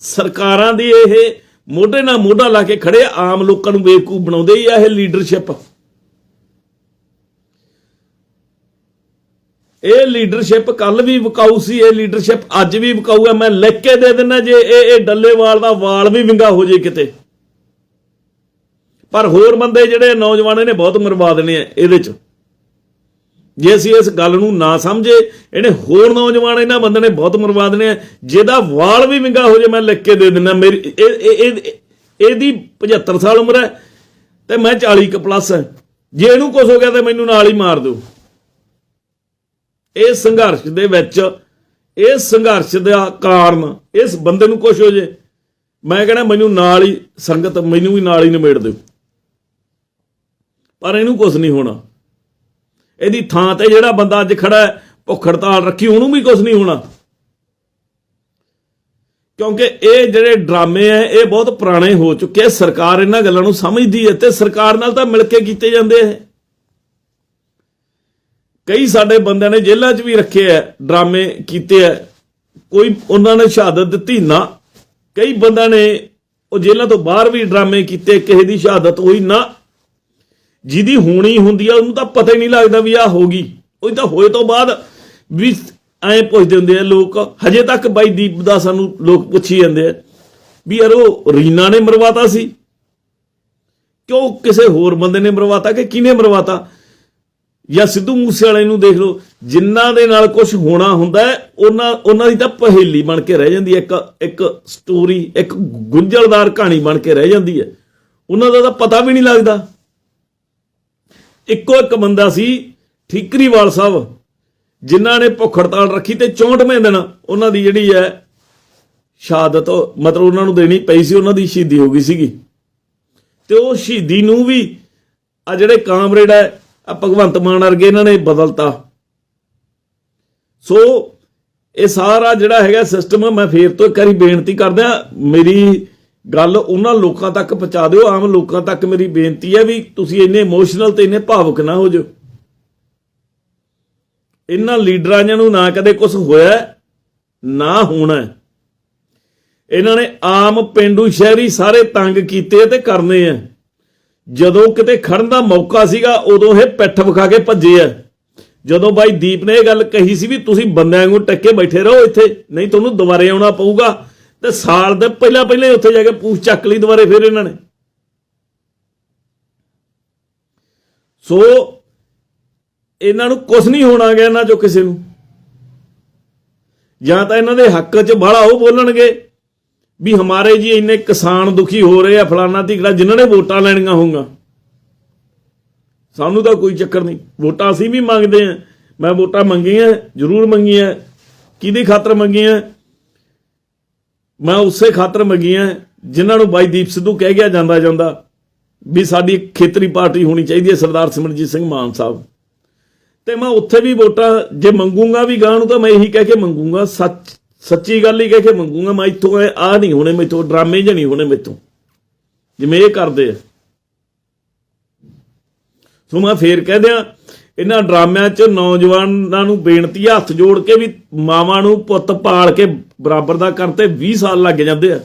ਸਰਕਾਰਾਂ ਦੀ ਇਹ ਮੋਢੇ ਨਾਲ ਮੋਢਾ ਲਾ ਕੇ ਖੜੇ ਆਮ ਲੋਕਾਂ ਨੂੰ ਬੇਵਕੂਫ ਬਣਾਉਂਦੇ ਹੀ ਆ ਇਹ ਲੀਡਰਸ਼ਿਪ ਇਹ ਲੀਡਰਸ਼ਿਪ ਕੱਲ ਵੀ ਵਿਕਾਊ ਸੀ, ਇਹ ਲੀਡਰਸ਼ਿਪ ਅੱਜ ਵੀ ਵਿਕਾਊ ਹੈ। ਮੈਂ ਲਿਖ ਕੇ ਦੇ ਦਿੰਦਾ ਜੇ ਇਹ ਇਹ ਡੱਲੇਵਾਲ ਦਾ ਵਾਲ ਵੀ ਵਿੰਗਾ ਹੋ ਜੇ ਕਿਤੇ। ਪਰ ਹੋਰ ਬੰਦੇ ਜਿਹੜੇ ਨੌਜਵਾਨ ਨੇ ਬਹੁਤ ਮਰਵਾ ਦੇਣੇ ਆ ਇਹਦੇ ਚ। ਜੇ ਅਸੀਂ ਇਸ ਗੱਲ ਨੂੰ ਨਾ ਸਮਝੇ, ਇਹਨੇ ਹੋਰ ਨੌਜਵਾਨ ਇਹਨਾਂ ਬੰਦੇ ਨੇ ਬਹੁਤ ਮਰਵਾ ਦੇਣੇ ਆ। ਜਿਹਦਾ ਵਾਲ ਵੀ ਵਿੰਗਾ ਹੋ ਜੇ ਮੈਂ ਲਿਖ ਕੇ ਦੇ ਦਿੰਦਾ। ਮੇਰੀ, ਇਹ, ਇਹ- ਇਹਦੀ 75 ਸਾਲ ਉਮਰ ਹੈ ਤੇ ਮੈਂ 40 ਕ ਪਲੱਸ ਹੈ। ਜੇ ਇਹਨੂੰ ਕੁਝ ਹੋ ਗਿਆ ਤੇ ਮੈਨੂੰ ਨਾਲ ਹੀ ਮਾਰ ਦਿਓ। ਇਹ ਸੰਘਰਸ਼ ਦੇ ਵਿੱਚ ਇਸ ਸੰਘਰਸ਼ ਦਾ ਕਾਰਨ, ਇਸ ਬੰਦੇ ਨੂੰ ਕੁਝ ਹੋ ਜੇ। ਮੈਂ ਕਹਿੰਦਾ, ਮੈਨੂੰ ਨਾਲ ਹੀ ਸੰਗਤ, ਮੈਨੂੰ ਵੀ ਨਾਲ ਹੀ ਨਿਮੇੜ ਦਿਓ। ਪਰ ਇਹਨੂੰ ਕੁਝ ਨਹੀਂ ਹੋਣਾ। ਇਹਦੀ ਥਾਂ ਤੇ ਜਿਹੜਾ ਬੰਦਾ ਅੱਜ ਖੜਾ ਹੈ, ਭੁੱਖ ਹੜਤਾਲ ਰੱਖੀ, ਉਹਨੂੰ ਵੀ ਕੁਝ ਨਹੀਂ ਹੋਣਾ। ਕਿਉਂਕਿ ਇਹ ਜਿਹੜੇ ਡਰਾਮੇ ਆ, ਇਹ ਬਹੁਤ ਪੁਰਾਣੇ ਹੋ ਚੁੱਕੇ ਸਰਕਾਰ ਇਹਨਾਂ ਗੱਲਾਂ ਨੂੰ ਸਮਝਦੀ ਹੈ ਤੇ ਸਰਕਾਰ ਨਾਲ ਤਾਂ ਮਿਲ ਕੇ ਕੀਤੇ ਜਾਂਦੇ ਆ। ਕਈ ਸਾਡੇ ਬੰਦਿਆਂ ਨੇ ਜੇਲ੍ਹਾਂ 'ਚ ਵੀ ਰੱਖੇ ਆ, ਡਰਾਮੇ ਕੀਤੇ ਆ। ਕੋਈ ਉਹਨਾਂ ਨੇ ਸ਼ਹਾਦਤ ਦਿੱਤੀ ਨਾ। ਕਈ ਬੰਦਿਆਂ ਨੇ ਉਹ ਜੇਲ੍ਹਾਂ ਤੋਂ ਬਾਹਰ ਵੀ ਡਰਾਮੇ ਕੀਤੇ, ਕਿਸੇ ਦੀ ਸ਼ਹਾਦਤ ਹੋਈ ਨਾ। ਜਿਹਦੀ ਹੋਣੀ ਹੁੰਦੀ ਆ, ਉਹਨੂੰ ਤਾਂ ਪਤਾ ਹੀ ਨਹੀਂ ਲੱਗਦਾ ਵੀ ਆ ਹੋ ਗਈ। ਉਹ ਤਾਂ ਹੋਏ ਤੋਂ ਬਾਅਦ ਵੀ ਐਂ ਪੁੱਛਦੇ ਹੁੰਦੇ ਆ ਲੋਕ, ਹਜੇ ਤੱਕ ਬਾਈ ਦੀਪ ਦਾ ਸਾਨੂੰ ਲੋਕ ਪੁੱਛੀ ਜਾਂਦੇ ਆ ਵੀ ਯਾਰ ਉਹ ਰੀਨਾ ਨੇ ਮਰਵਾਤਾ ਸੀ? ਕਿਉਂ ਕਿਸੇ ਹੋਰ ਬੰਦੇ ਨੇ ਮਰਵਾਤਾ ਕਿ ਕਿਹਨੇ ਮਰਵਾਤਾ? ਜਾਂ ਸਿੱਧੂ ਮੂਸੇ ਵਾਲੇ ਨੂੰ ਦੇਖ ਲਓ, ਜਿਨ੍ਹਾਂ ਦੇ ਨਾਲ ਕੁਝ ਹੋਣਾ ਹੁੰਦਾ ਹੈ, ਉਹਨਾਂ ਉਹਨਾਂ ਦੀ ਤਾਂ ਪਹੇਲੀ ਬਣ ਕੇ ਰਹਿ ਜਾਂਦੀ ਹੈ, ਇੱਕ ਇੱਕ ਸਟੋਰੀ ਇੱਕ ਗੁੰਝਲਦਾਰ ਕਹਾਣੀ ਬਣ ਕੇ ਰਹਿ ਜਾਂਦੀ ਹੈ। ਉਹਨਾਂ ਦਾ ਤਾਂ ਪਤਾ ਵੀ ਨਹੀਂ ਲੱਗਦਾ। ਇੱਕੋ ਇੱਕ ਬੰਦਾ ਸੀ, ਠੀਕਰੀਵਾਲ ਸਾਹਿਬ, ਜਿਨ੍ਹਾਂ ਨੇ ਭੁੱਖ ਹੜਤਾਲ ਰੱਖੀ ਤੇ 64ਵੇਂ ਦਿਨ ਉਹਨਾਂ ਦੀ ਜਿਹੜੀ ਹੈ ਸ਼ਹਾਦਤ, ਮਤਲਬ ਉਹਨਾਂ ਨੂੰ ਦੇਣੀ ਪਈ ਸੀ, ਉਹਨਾਂ ਦੀ ਸ਼ਹੀਦੀ ਹੋ ਗਈ ਸੀਗੀ। ਤੇ ਉਹ ਸ਼ਹੀਦੀ ਨੂੰ ਵੀ, ਆ ਜਿਹੜੇ ਕਾਮਰੇਡ ਹੈ ਆ ਭਗਵੰਤ ਮਾਨ ਵਰਗੇ ਇਹਨਾਂ ਨੇ ਬਦਲਤਾ। ਸੋ ਇਹ ਸਾਰਾ ਜਿਹੜਾ ਹੈਗਾ ਸਿਸਟਮ ਮੈਂ ਫੇਰ ਤੋਂ ਇੱਕ ਵਾਰੀ ਬੇਨਤੀ ਕਰਦਾ, ਮੇਰੀ ਗੱਲ ਉਹਨਾਂ ਲੋਕਾਂ ਤੱਕ ਪਹੁੰਚਾ ਦਿਓ, ਆਮ ਲੋਕਾਂ ਤੱਕ ਮੇਰੀ ਬੇਨਤੀ ਹੈ ਵੀ ਤੁਸੀਂ ਇੰਨੇ ਇਮੋਸ਼ਨਲ ਤੇ ਇੰਨੇ ਭਾਵੁਕ ਨਾ ਹੋ ਜਾਓ। ਇਹਨਾਂ ਲੀਡਰਾਂ ਨੂੰ ਨਾ ਕਦੇ ਕੁਝ ਹੋਇਆ ਨਾ ਹੋਣਾ ਇਹਨਾਂ ਨੇ ਆਮ ਪਿੰਡੂ ਸ਼ਹਿਰੀ ਸਾਰੇ ਤੰਗ ਕੀਤੇ ਤੇ ਕਰਨੇ ਆ ਜਦੋਂ ਕਿਤੇ ਖੜਨ ਦਾ ਮੌਕਾ ਸੀਗਾ, ਉਦੋਂ ਇਹ ਪਿੱਠ ਵਿਖਾ ਕੇ ਭੱਜੇ ਆ। ਜਦੋਂ ਬਾਈ ਦੀਪ ਨੇ ਇਹ ਗੱਲ ਕਹੀ ਸੀ ਵੀ ਤੁਸੀਂ ਬੰਦਿਆਂ ਨੂੰ ਟੱਕੇ ਬੈਠੇ ਰਹੋ ਇੱਥੇ, ਨਹੀਂ ਤੁਹਾਨੂੰ ਦੁਬਾਰੇ ਆਉਣਾ ਪਊਗਾ। ਤੇ ਸਾਲ ਦੇ ਪਹਿਲਾਂ ਪਹਿਲਾਂ ਹੀ ਉੱਥੇ ਜਾ ਕੇ ਪੂਛ ਚੱਕ ਲਈ ਦੁਬਾਰੇ ਫਿਰ ਇਹਨਾਂ ਨੇ। ਸੋ, ਇਹਨਾਂ ਨੂੰ ਕੁਝ ਨਹੀਂ ਹੋਣਾ ਗਿਆ ਇਹਨਾਂ ਚੋਂ ਕਿਸੇ ਨੂੰ। ਜਾਂ ਤਾਂ ਇਹਨਾਂ ਦੇ ਹੱਕ 'ਚ ਬਾਹਲਾ ਉਹ ਬੋਲਣਗੇ ਵੀ ਹਮਾਰੇ ਜੀ ਇੰਨੇ ਕਿਸਾਨ ਦੁਖੀ ਹੋ ਰਹੇ ਆ ਫਲਾਨਾ ਧੀਕੜਾ ਜਿਨ੍ਹਾਂ ਨੇ ਵੋਟਾਂ ਲੈਣੀਆਂ ਹੋਊਗਾ। ਸਾਨੂੰ ਤਾਂ ਕੋਈ ਚੱਕਰ ਨਹੀਂ। ਵੋਟਾਂ ਅਸੀਂ ਵੀ ਮੰਗਦੇ ਆ। ਮੈਂ ਵੋਟਾਂ ਮੰਗੀਆਂ, ਜ਼ਰੂਰ ਮੰਗੀਆਂ। ਕਿਹਦੀ ਖਾਤਰ ਮੰਗੀਆਂ? ਮੈਂ ਉਸੇ ਖਾਤਰ ਮੰਗੀਆਂ, ਜਿਨ੍ਹਾਂ ਨੂੰ ਬਾਈ ਦੀਪ ਸਿੱਧੂ ਕਹਿ ਗਿਆ ਜਾਂਦਾ ਜਾਂਦਾ ਵੀ ਸਾਡੀ ਖੇਤਰੀ ਪਾਰਟੀ ਹੋਣੀ ਚਾਹੀਦੀ ਹੈ, ਸਰਦਾਰ ਸਿਮਰਜੀਤ ਸਿੰਘ ਮਾਨ ਸਾਹਿਬ। ਤੇ ਮੈਂ ਉੱਥੇ ਵੀ ਵੋਟਾਂ, ਜੇ ਮੰਗੂੰਗਾ ਵੀ ਗਾਂ ਨੂੰ ਤਾਂ ਮੈਂ ਇਹੀ ਕਹਿ ਕੇ ਮੰਗੂੰਗਾ, ਸੱਚ ਸੱਚੀ ਗੱਲ ਹੀ ਕਹਿ ਕੇ ਮੰਗੂਗਾ, ਮੈਂ ਇੱਥੋਂ ਆ ਨਹੀਂ ਹੋਣੇ ਮੈਥੋਂ, ਡਰਾਮੇ ਜਾਂ ਨਹੀਂ ਹੋਣੇ ਮੈਥੋਂ। ਜਿਵੇਂ ਇਹ ਕਰਦੇ ਆ। ਸੋ ਮੈਂ ਫੇਰ ਕਹਿ ਦਿਆਂ, ਇਹਨਾਂ ਡਰਾਮਿਆਂ 'ਚ ਨੌਜਵਾਨਾਂ ਨੂੰ ਬੇਨਤੀ ਆ, ਹੱਥ ਜੋੜ ਕੇ ਵੀ ਮਾਵਾਂ ਨੂੰ ਪੁੱਤ ਪਾਲ ਕੇ ਬਰਾਬਰ ਦਾ ਕਰਤੇ 20 ਸਾਲ ਲੱਗ ਜਾਂਦੇ ਆ।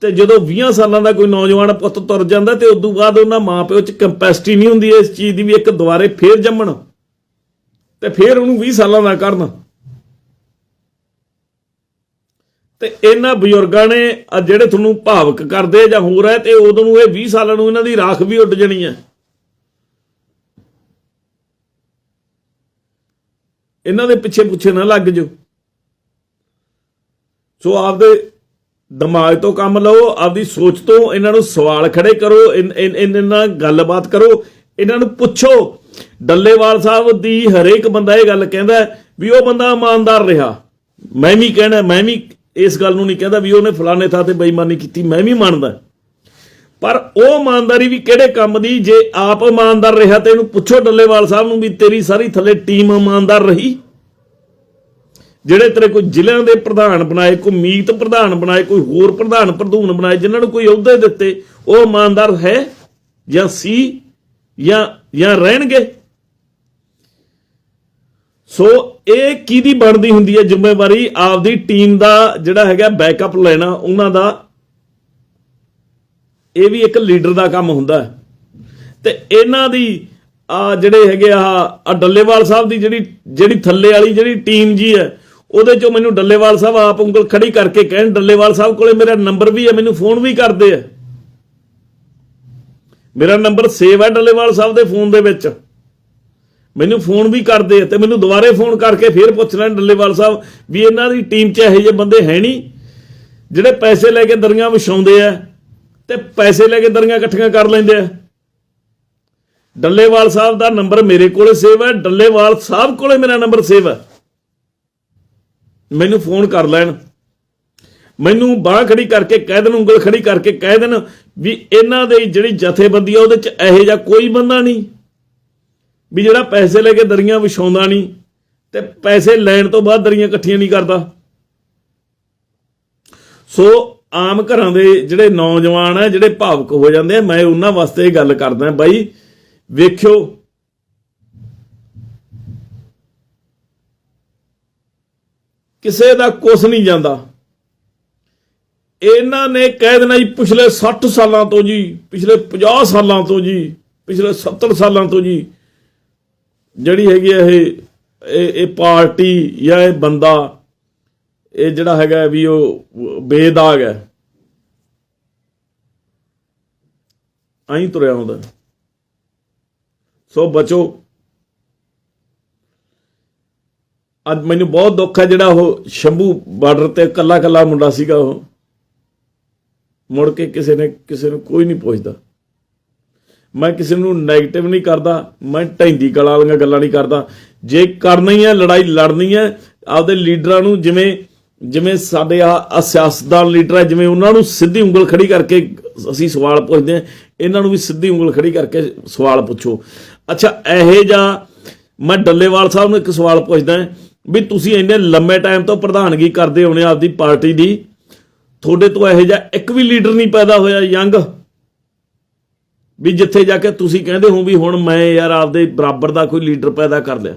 ਤੇ ਜਦੋਂ 20 ਸਾਲਾਂ ਦਾ ਕੋਈ ਨੌਜਵਾਨ ਪੁੱਤ ਤੁਰ ਜਾਂਦਾ ਤੇ ਉਦੋਂ ਬਾਅਦ ਉਹਨਾਂ ਮਾਪਿਓ 'ਚ ਕੰਪੈਸਿਟੀ ਨਹੀਂ ਹੁੰਦੀ ਇਸ ਚੀਜ਼ ਦੀ ਵੀ ਇੱਕ ਦੁਬਾਰੇ ਫੇਰ ਜੰਮਣ। ਤੇ ਫੇਰ ਉਹਨੂੰ 20 ਸਾਲਾਂ ਦਾ ਕਰਨ। ਤੇ ਇਹਨਾਂ ਬਜ਼ੁਰਗਾਂ ਨੇ ਜਿਹੜੇ ਤੁਹਾਨੂੰ ਭਾਵਕ ਕਰਦੇ ਜਾਂ ਹੋਰ ਹੈ, ਤੇ ਉਦੋਂ ਨੂੰ ਇਹ 20 ਸਾਲਾਂ ਨੂੰ ਇਹਨਾਂ ਦੀ ਰਾਖ ਵੀ ਉੱਡ ਜਾਣੀ ਹੈ। ਇਹਨਾਂ ਦੇ ਪਿੱਛੇ ਪੁੱਛੇ ਨਾ ਲੱਗ ਜਾਓ। ਸੋ ਆਪਦੇ ਦਿਮਾਗ ਤੋਂ ਕੰਮ ਲਓ, ਆਪਦੀ ਸੋਚ ਤੋਂ ਇਹਨਾਂ ਨੂੰ ਸਵਾਲ ਖੜੇ ਕਰੋ ਇਹਨਾਂ ਨਾਲ ਗੱਲਬਾਤ ਕਰੋ, ਇਹਨਾਂ ਨੂੰ ਪੁੱਛੋ। ਡੱਲੇਵਾਲ ਸਾਹਿਬ ਦੀ ਹਰੇਕ ਬੰਦਾ ਇਹ ਗੱਲ ਕਹਿੰਦਾ ਵੀ ਉਹ ਬੰਦਾ ਇਮਾਨਦਾਰ ਰਿਹਾ। ਮੈਂ ਵੀ ਕਹਿਣਾ, ਮੈਂ ਵੀ ਇਸ ਗੱਲ ਨੂੰ ਨਹੀਂ ਕਹਿੰਦਾ ਵੀ ਉਹਨੇ ਫਲਾਣੇ ਥਾਂ ਤੇ ਬੇਈਮਾਨੀ ਕੀਤੀ, ਮੈਂ ਵੀ ਮੰਨਦਾ। ਪਰ ਉਹ ਇਮਾਨਦਾਰੀ ਵੀ ਕਿਹੜੇ ਕੰਮ ਦੀ? ਜੇ ਆਪ ਇਮਾਨਦਾਰ ਰਿਹਾ ਤੇ ਇਹਨੂੰ ਪੁੱਛੋ ਡੱਲੇਵਾਲ ਸਾਹਿਬ ਨੂੰ ਵੀ ਤੇਰੀ ਸਾਰੀ ਥੱਲੇ ਟੀਮ ਇਮਾਨਦਾਰ ਰਹੀ? ਜਿਹੜੇ ਤੇਰੇ ਕੋਈ ਜ਼ਿਲ੍ਹਿਆਂ ਦੇ ਪ੍ਰਧਾਨ ਬਣਾਏ, ਕੋਈ ਮੀਤ ਪ੍ਰਧਾਨ ਬਣਾਏ, ਕੋਈ ਹੋਰ ਪ੍ਰਧਾਨ ਪ੍ਰਧੂਨ ਬਣਾਏ, ਜਿਨ੍ਹਾਂ ਨੂੰ ਕੋਈ ਅਹੁਦੇ ਦਿੱਤੇ, ਉਹ ਇਮਾਨਦਾਰ ਹੈ ਜਾਂ ਸੀ ਜਾਂ ਜਾਂ ਰਹਿਣਗੇ? ਸੋ ਇਹ ਕਿਹਦੀ ਬਣਦੀ ਹੁੰਦੀ ਹੈ ਜ਼ਿੰਮੇਵਾਰੀ? ਆਪਦੀ ਟੀਮ ਦਾ ਜਿਹੜਾ ਹੈਗਾ ਬੈਕਅਪ ਲੈਣਾ, ਉਹਨਾਂ ਦਾ ਇਹ ਵੀ ਇੱਕ ਲੀਡਰ ਦਾ ਕੰਮ ਹੁੰਦਾ ਹੈ। ਤੇ ਇਹਨਾਂ ਦੀ, ਆ ਜਿਹੜੇ ਹੈਗੇ ਆ ਡੱਲੇਵਾਲ ਸਾਹਿਬ ਦੀ ਜਿਹੜੀ ਜਿਹੜੀ ਥੱਲੇ ਵਾਲੀ ਜਿਹੜੀ ਟੀਮ ਜੀ ਹੈ, ਉਹਦੇ ਚੋਂ ਮੈਨੂੰ ਡੱਲੇਵਾਲ ਸਾਹਿਬ ਆਪ ਉਂਗਲ ਖੜੀ ਕਰਕੇ ਕਹਿਣ, ਡੱਲੇਵਾਲ ਸਾਹਿਬ ਕੋਲੇ ਮੇਰਾ ਨੰਬਰ ਵੀ ਹੈ, ਮੈਨੂੰ ਫੋਨ ਵੀ ਕਰਦੇ ਆ। ਮੇਰਾ ਨੰਬਰ ਸੇਵ ਹੈ ਡੱਲੇਵਾਲ ਸਾਹਿਬ ਦੇ ਫੋਨ ਦੇ ਵਿੱਚ। ਮੈਨੂੰ ਫੋਨ ਵੀ ਕਰਦੇ ਆ ਤੇ ਮੈਨੂੰ ਦੁਬਾਰੇ ਫੋਨ ਕਰਕੇ ਫੇਰ ਪੁੱਛ ਲੈਣ ਡੱਲੇਵਾਲ ਸਾਹਿਬ ਵੀ ਇਹਨਾਂ ਦੀ ਟੀਮ 'ਚ ਇਹੋ ਜਿਹੇ ਬੰਦੇ ਹੈ ਨਹੀਂ, ਜਿਹੜੇ ਪੈਸੇ ਲੈ ਕੇ ਦਰੀਆਂ ਵਿਛਾਉਂਦੇ ਆ ਤੇ ਪੈਸੇ ਲੈ ਕੇ ਦਰੀਆਂ ਇਕੱਠੀਆਂ ਕਰ ਲੈਂਦੇ ਆ। ਡੱਲੇਵਾਲ ਸਾਹਿਬ ਦਾ ਨੰਬਰ ਮੇਰੇ ਕੋਲੇ ਸੇਵ ਹੈ, ਡੱਲੇਵਾਲ ਸਾਹਿਬ ਕੋਲੇ ਮੇਰਾ ਨੰਬਰ ਸੇਵ ਹੈ। ਮੈਨੂੰ ਫੋਨ ਕਰ ਲੈਣ। ਮੈਨੂੰ ਬਾਹ ਖੜੀ ਕਰਕੇ ਕਹਿ ਦੇਣ, ਉਂਗਲ ਖੜੀ ਕਰਕੇ ਕਹਿ ਦੇਣ ਵੀ ਇਹਨਾਂ ਦੇ ਜਿਹੜੀ ਜਥੇਬੰਦੀ ਆ ਉਹਦੇ ਚ ਇਹੋ ਜਿਹਾ ਕੋਈ ਬੰਦਾ ਨਹੀਂ। ਵੀ ਜਿਹੜਾ ਪੈਸੇ ਲੈ ਕੇ ਦਰੀਆਂ ਵਿਛਾਉਂਦਾ ਨਹੀਂ ਤੇ ਪੈਸੇ ਲੈਣ ਤੋਂ ਬਾਅਦ ਦਰੀਆਂ ਇਕੱਠੀਆਂ ਨਹੀਂ ਕਰਦਾ। ਸੋ ਆਮ ਘਰਾਂ ਦੇ ਜਿਹੜੇ ਨੌਜਵਾਨ ਆ, ਜਿਹੜੇ ਭਾਵਕ ਹੋ ਜਾਂਦੇ ਆ, ਮੈਂ ਉਹਨਾਂ ਵਾਸਤੇ ਇਹ ਗੱਲ ਕਰਦਾ ਬਾਈ, ਵੇਖਿਓ। ਕਿਸੇ ਦਾ ਕੁਛ ਨਹੀਂ ਜਾਂਦਾ। ਇਹਨਾਂ ਨੇ ਕਹਿ ਦੇਣਾ ਜੀ, ਪਿਛਲੇ 60 ਸਾਲਾਂ ਤੋਂ ਜੀ, ਪਿਛਲੇ 50 ਸਾਲਾਂ ਤੋਂ ਜੀ, ਪਿਛਲੇ 70 ਸਾਲਾਂ ਤੋਂ ਜੀ ਜਿਹੜੀ ਹੈਗੀ ਇਹ ਇਹ ਇਹ ਪਾਰਟੀ ਜਾਂ ਇਹ ਬੰਦਾ, ਇਹ ਜਿਹੜਾ ਹੈਗਾ ਵੀ ਉਹ ਬੇਦਾਗ ਹੈ। ਆਈ ਤੁਰਿਆ ਆਉਂਦਾ। ਸੋ ਬਚੋ। ਅੱਜ ਮੈਨੂੰ ਬਹੁਤ ਦੁੱਖ ਹੈ ਜਿਹੜਾ ਉਹ ਸ਼ੰਭੂ ਬਾਰਡਰ ਤੇ ਕੱਲਾ ਕੱਲਾ ਮੁੰਡਾ ਸੀਗਾ ਉਹ। ਮੁੜ ਕੇ ਕਿਸੇ ਨੇ, ਕਿਸੇ ਨੂੰ ਕੋਈ ਨਹੀਂ ਪੁੱਛਦਾ। ਮੈਂ ਕਿਸੇ ਨੂੰ 네ਗੇਟਿਵ ਨਹੀਂ ਕਰਦਾ, ਮੈਂ ਢੈਂਦੀ ਕਲਾ ਵਾਲੀਆਂ ਗੱਲਾਂ ਨਹੀਂ ਕਰਦਾ। ਜੇ ਕਰਨੀ ਹੈ, ਲੜਾਈ ਲੜਨੀ ਹੈ, ਆਪਦੇ ਲੀਡਰਾਂ ਨੂੰ ਜਿਵੇਂ ਜਿਵੇਂ ਸਾਡੇ ਆ ਆ ਸਿਆਸਤਦਾਨ ਲੀਡਰ ਹੈ, ਜਿਵੇਂ ਉਹਨਾਂ ਨੂੰ ਸਿੱਧੀ ਉਂਗਲ ਖੜੀ ਕਰਕੇ ਅਸੀਂ ਸਵਾਲ ਪੁੱਛਦੇ ਹਾਂ, ਇਹਨਾਂ ਨੂੰ ਵੀ ਸਿੱਧੀ ਉਂਗਲ ਖੜੀ ਕਰਕੇ ਸਵਾਲ ਪੁੱਛੋ। ਅੱਛਾ, ਇਹੇ ਜਾਂ ਮੈਂ ਡੱਲੇਵਾਲ ਸਾਹਿਬ ਨੂੰ ਇੱਕ ਸਵਾਲ ਪੁੱਛਦਾ ਵੀ ਤੁਸੀਂ ਇੰਨੇ ਲੰਮੇ ਟਾਈਮ ਤੋਂ ਪ੍ਰਧਾਨਗੀ ਕਰਦੇ ਹੋਣੇ ਆਪਦੀ ਪਾਰਟੀ ਦੀ, ਤੁਹਾਡੇ ਤੋਂ ਇਹੋ ਜਿਹਾ ਇੱਕ ਵੀ ਲੀਡਰ ਨਹੀਂ ਪੈਦਾ ਹੋਇਆ, ਯੰਗ। ਵੀ ਜਿੱਥੇ ਜਾ ਕੇ ਤੁਸੀਂ ਕਹਿੰਦੇ ਹੋ ਵੀ ਹੁਣ ਮੈਂ ਯਾਰ ਆਪਦੇ ਬਰਾਬਰ ਦਾ ਕੋਈ ਲੀਡਰ ਪੈਦਾ ਕਰ ਲਿਆ।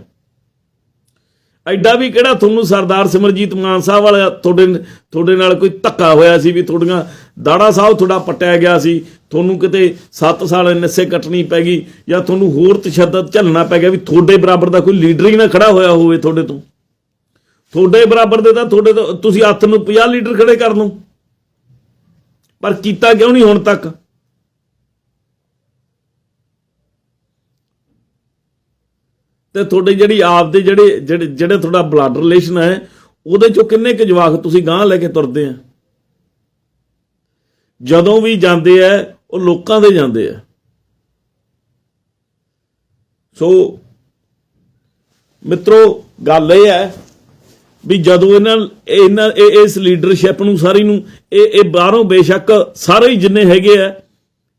ਐਡਾ ਵੀ ਕਿਹੜਾ ਤੁਹਾਨੂੰ ਸਰਦਾਰ ਸਿਮਰਜੀਤ ਮਾਨ ਸਾਹਿਬ ਵਾਲਾ ਤੁਹਾਡੇ ਤੁਹਾਡੇ ਨਾਲ ਕੋਈ ਧੱਕਾ ਹੋਇਆ ਸੀ ਵੀ ਤੁਹਾਡੀਆਂ ਦਾੜਾ ਸਾਹਿਬ ਤੁਹਾਡਾ ਪੱਟਿਆ ਗਿਆ ਸੀ, ਤੁਹਾਨੂੰ ਕਿਤੇ 7 ਸਾਲ ਨਸੇ ਕੱਟਣੀ ਪੈ ਗਈ ਜਾਂ ਤੁਹਾਨੂੰ ਹੋਰ ਤਸ਼ੱਦਦ ਝੱਲਣਾ ਪੈ ਗਿਆ ਵੀ ਤੁਹਾਡੇ ਬਰਾਬਰ ਦਾ ਕੋਈ ਲੀਡਰ ਹੀ ਨਾ ਖੜਾ ਹੋਇਆ ਹੋਵੇ ਤੁਹਾਡੇ ਤੋਂ। ਤੁਹਾਡੇ ਬਰਾਬਰ ਦੇ ਤਾਂ ਤੁਹਾਡੇ ਤੋਂ, ਤੁਸੀਂ ਹੱਥ ਨੂੰ 50 ਲੀਡਰ ਖੜੇ ਕਰ ਲਓ। ਪਰ ਕੀਤਾ ਕਿਉਂ ਨਹੀਂ ਹੁਣ ਤੱਕ? ਤੇ ਤੁਹਾਡੀ ਜਿਹੜੀ ਆਪ ਦੇ ਜਿਹੜੇ ਜਿਹੜੇ ਜਿਹੜੇ ਤੁਹਾਡਾ ਬਲੱਡ ਰਿਲੇਸ਼ਨ ਹੈ, ਉਹਦੇ ਚੋਂ ਕਿੰਨੇ ਕੁ ਜਵਾਕ ਤੁਸੀਂ ਗਾਂ ਲੈ ਕੇ ਤੁਰਦੇ ਆ? ਜਦੋਂ ਵੀ ਜਾਂਦੇ ਆ, ਉਹ ਲੋਕਾਂ ਦੇ ਜਾਂਦੇ ਆ। ਸੋ, ਮਿੱਤਰੋ, ਗੱਲ ਇਹ ਹੈ ਵੀ ਜਦੋਂ ਇਹਨਾਂ ਇਹਨਾਂ, ਇਹ- ਇਸ ਲੀਡਰਸ਼ਿਪ ਨੂੰ, ਸਾਰੀ ਨੂੰ, ਇਹ ਇਹ ਬਾਹਰੋਂ ਬੇਸ਼ੱਕ ਸਾਰੇ ਹੀ ਜਿੰਨੇ ਹੈਗੇ ਆ,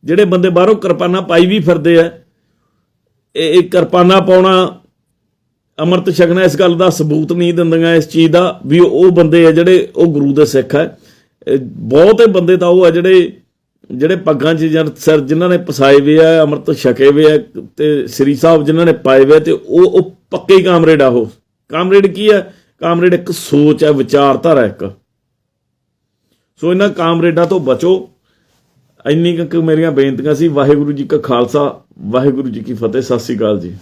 ਜਿਹੜੇ ਬੰਦੇ ਬਾਹਰੋਂ ਕਿਰਪਾਨਾਂ ਪਾਈ ਵੀ ਫਿਰਦੇ ਆ, ਇਹ ਇਹ ਕਿਰਪਾਨਾਂ ਪਾਉਣਾ ਅਮਰਤ ਛਕਣਾ ਇਸ ਗੱਲ ਦਾ ਸਬੂਤ ਨਹੀਂ ਦਿੰਦੀਆਂ ਇਸ ਚੀਜ਼ ਦਾ, ਵੀ ਉਹ ਬੰਦੇ ਆ ਜਿਹੜੇ ਉਹ ਗੁਰੂ ਦੇ ਸਿੱਖ ਹੈ ਬਹੁਤੇ ਬੰਦੇ ਤਾਂ ਉਹ ਆ ਜਿਹੜੇ ਜਿਹੜੇ ਪੱਗਾਂ 'ਚ ਜਾਂ ਸਰ ਜਿਨ੍ਹਾਂ ਨੇ ਪਸਾਏ ਵੇ ਆ, ਅਮਰਤ ਛਕੇ ਵੇ ਆ, ਤੇ ਸ੍ਰੀ ਸਾਹਿਬ ਜਿਨ੍ਹਾਂ ਨੇ ਪਾਏ ਵੇ ਆ, ਤੇ ਉਹ ਉਹ ਪੱਕੇ ਕਾਮਰੇਡ ਆ ਉਹ। ਕਾਮਰੇਡ ਕੀ ਹੈ ਕਾਮਰੇਡ ਇੱਕ ਸੋਚ ਹੈ ਵਿਚਾਰਧਾਰਾ ਇੱਕ। ਸੋ ਇਹਨਾਂ ਕਾਮਰੇਡਾਂ ਤੋਂ ਬਚੋ। ਇੰਨੀ ਕੁ ਮੇਰੀਆਂ ਬੇਨਤੀਆਂ ਸੀ। ਵਾਹਿਗੁਰੂ ਜੀ ਕਾ ਖਾਲਸਾ, ਵਾਹਿਗੁਰੂ ਜੀ ਕੀ ਫਤਿਹ। ਸਤਿ ਸ੍ਰੀ ਅਕਾਲ ਜੀ।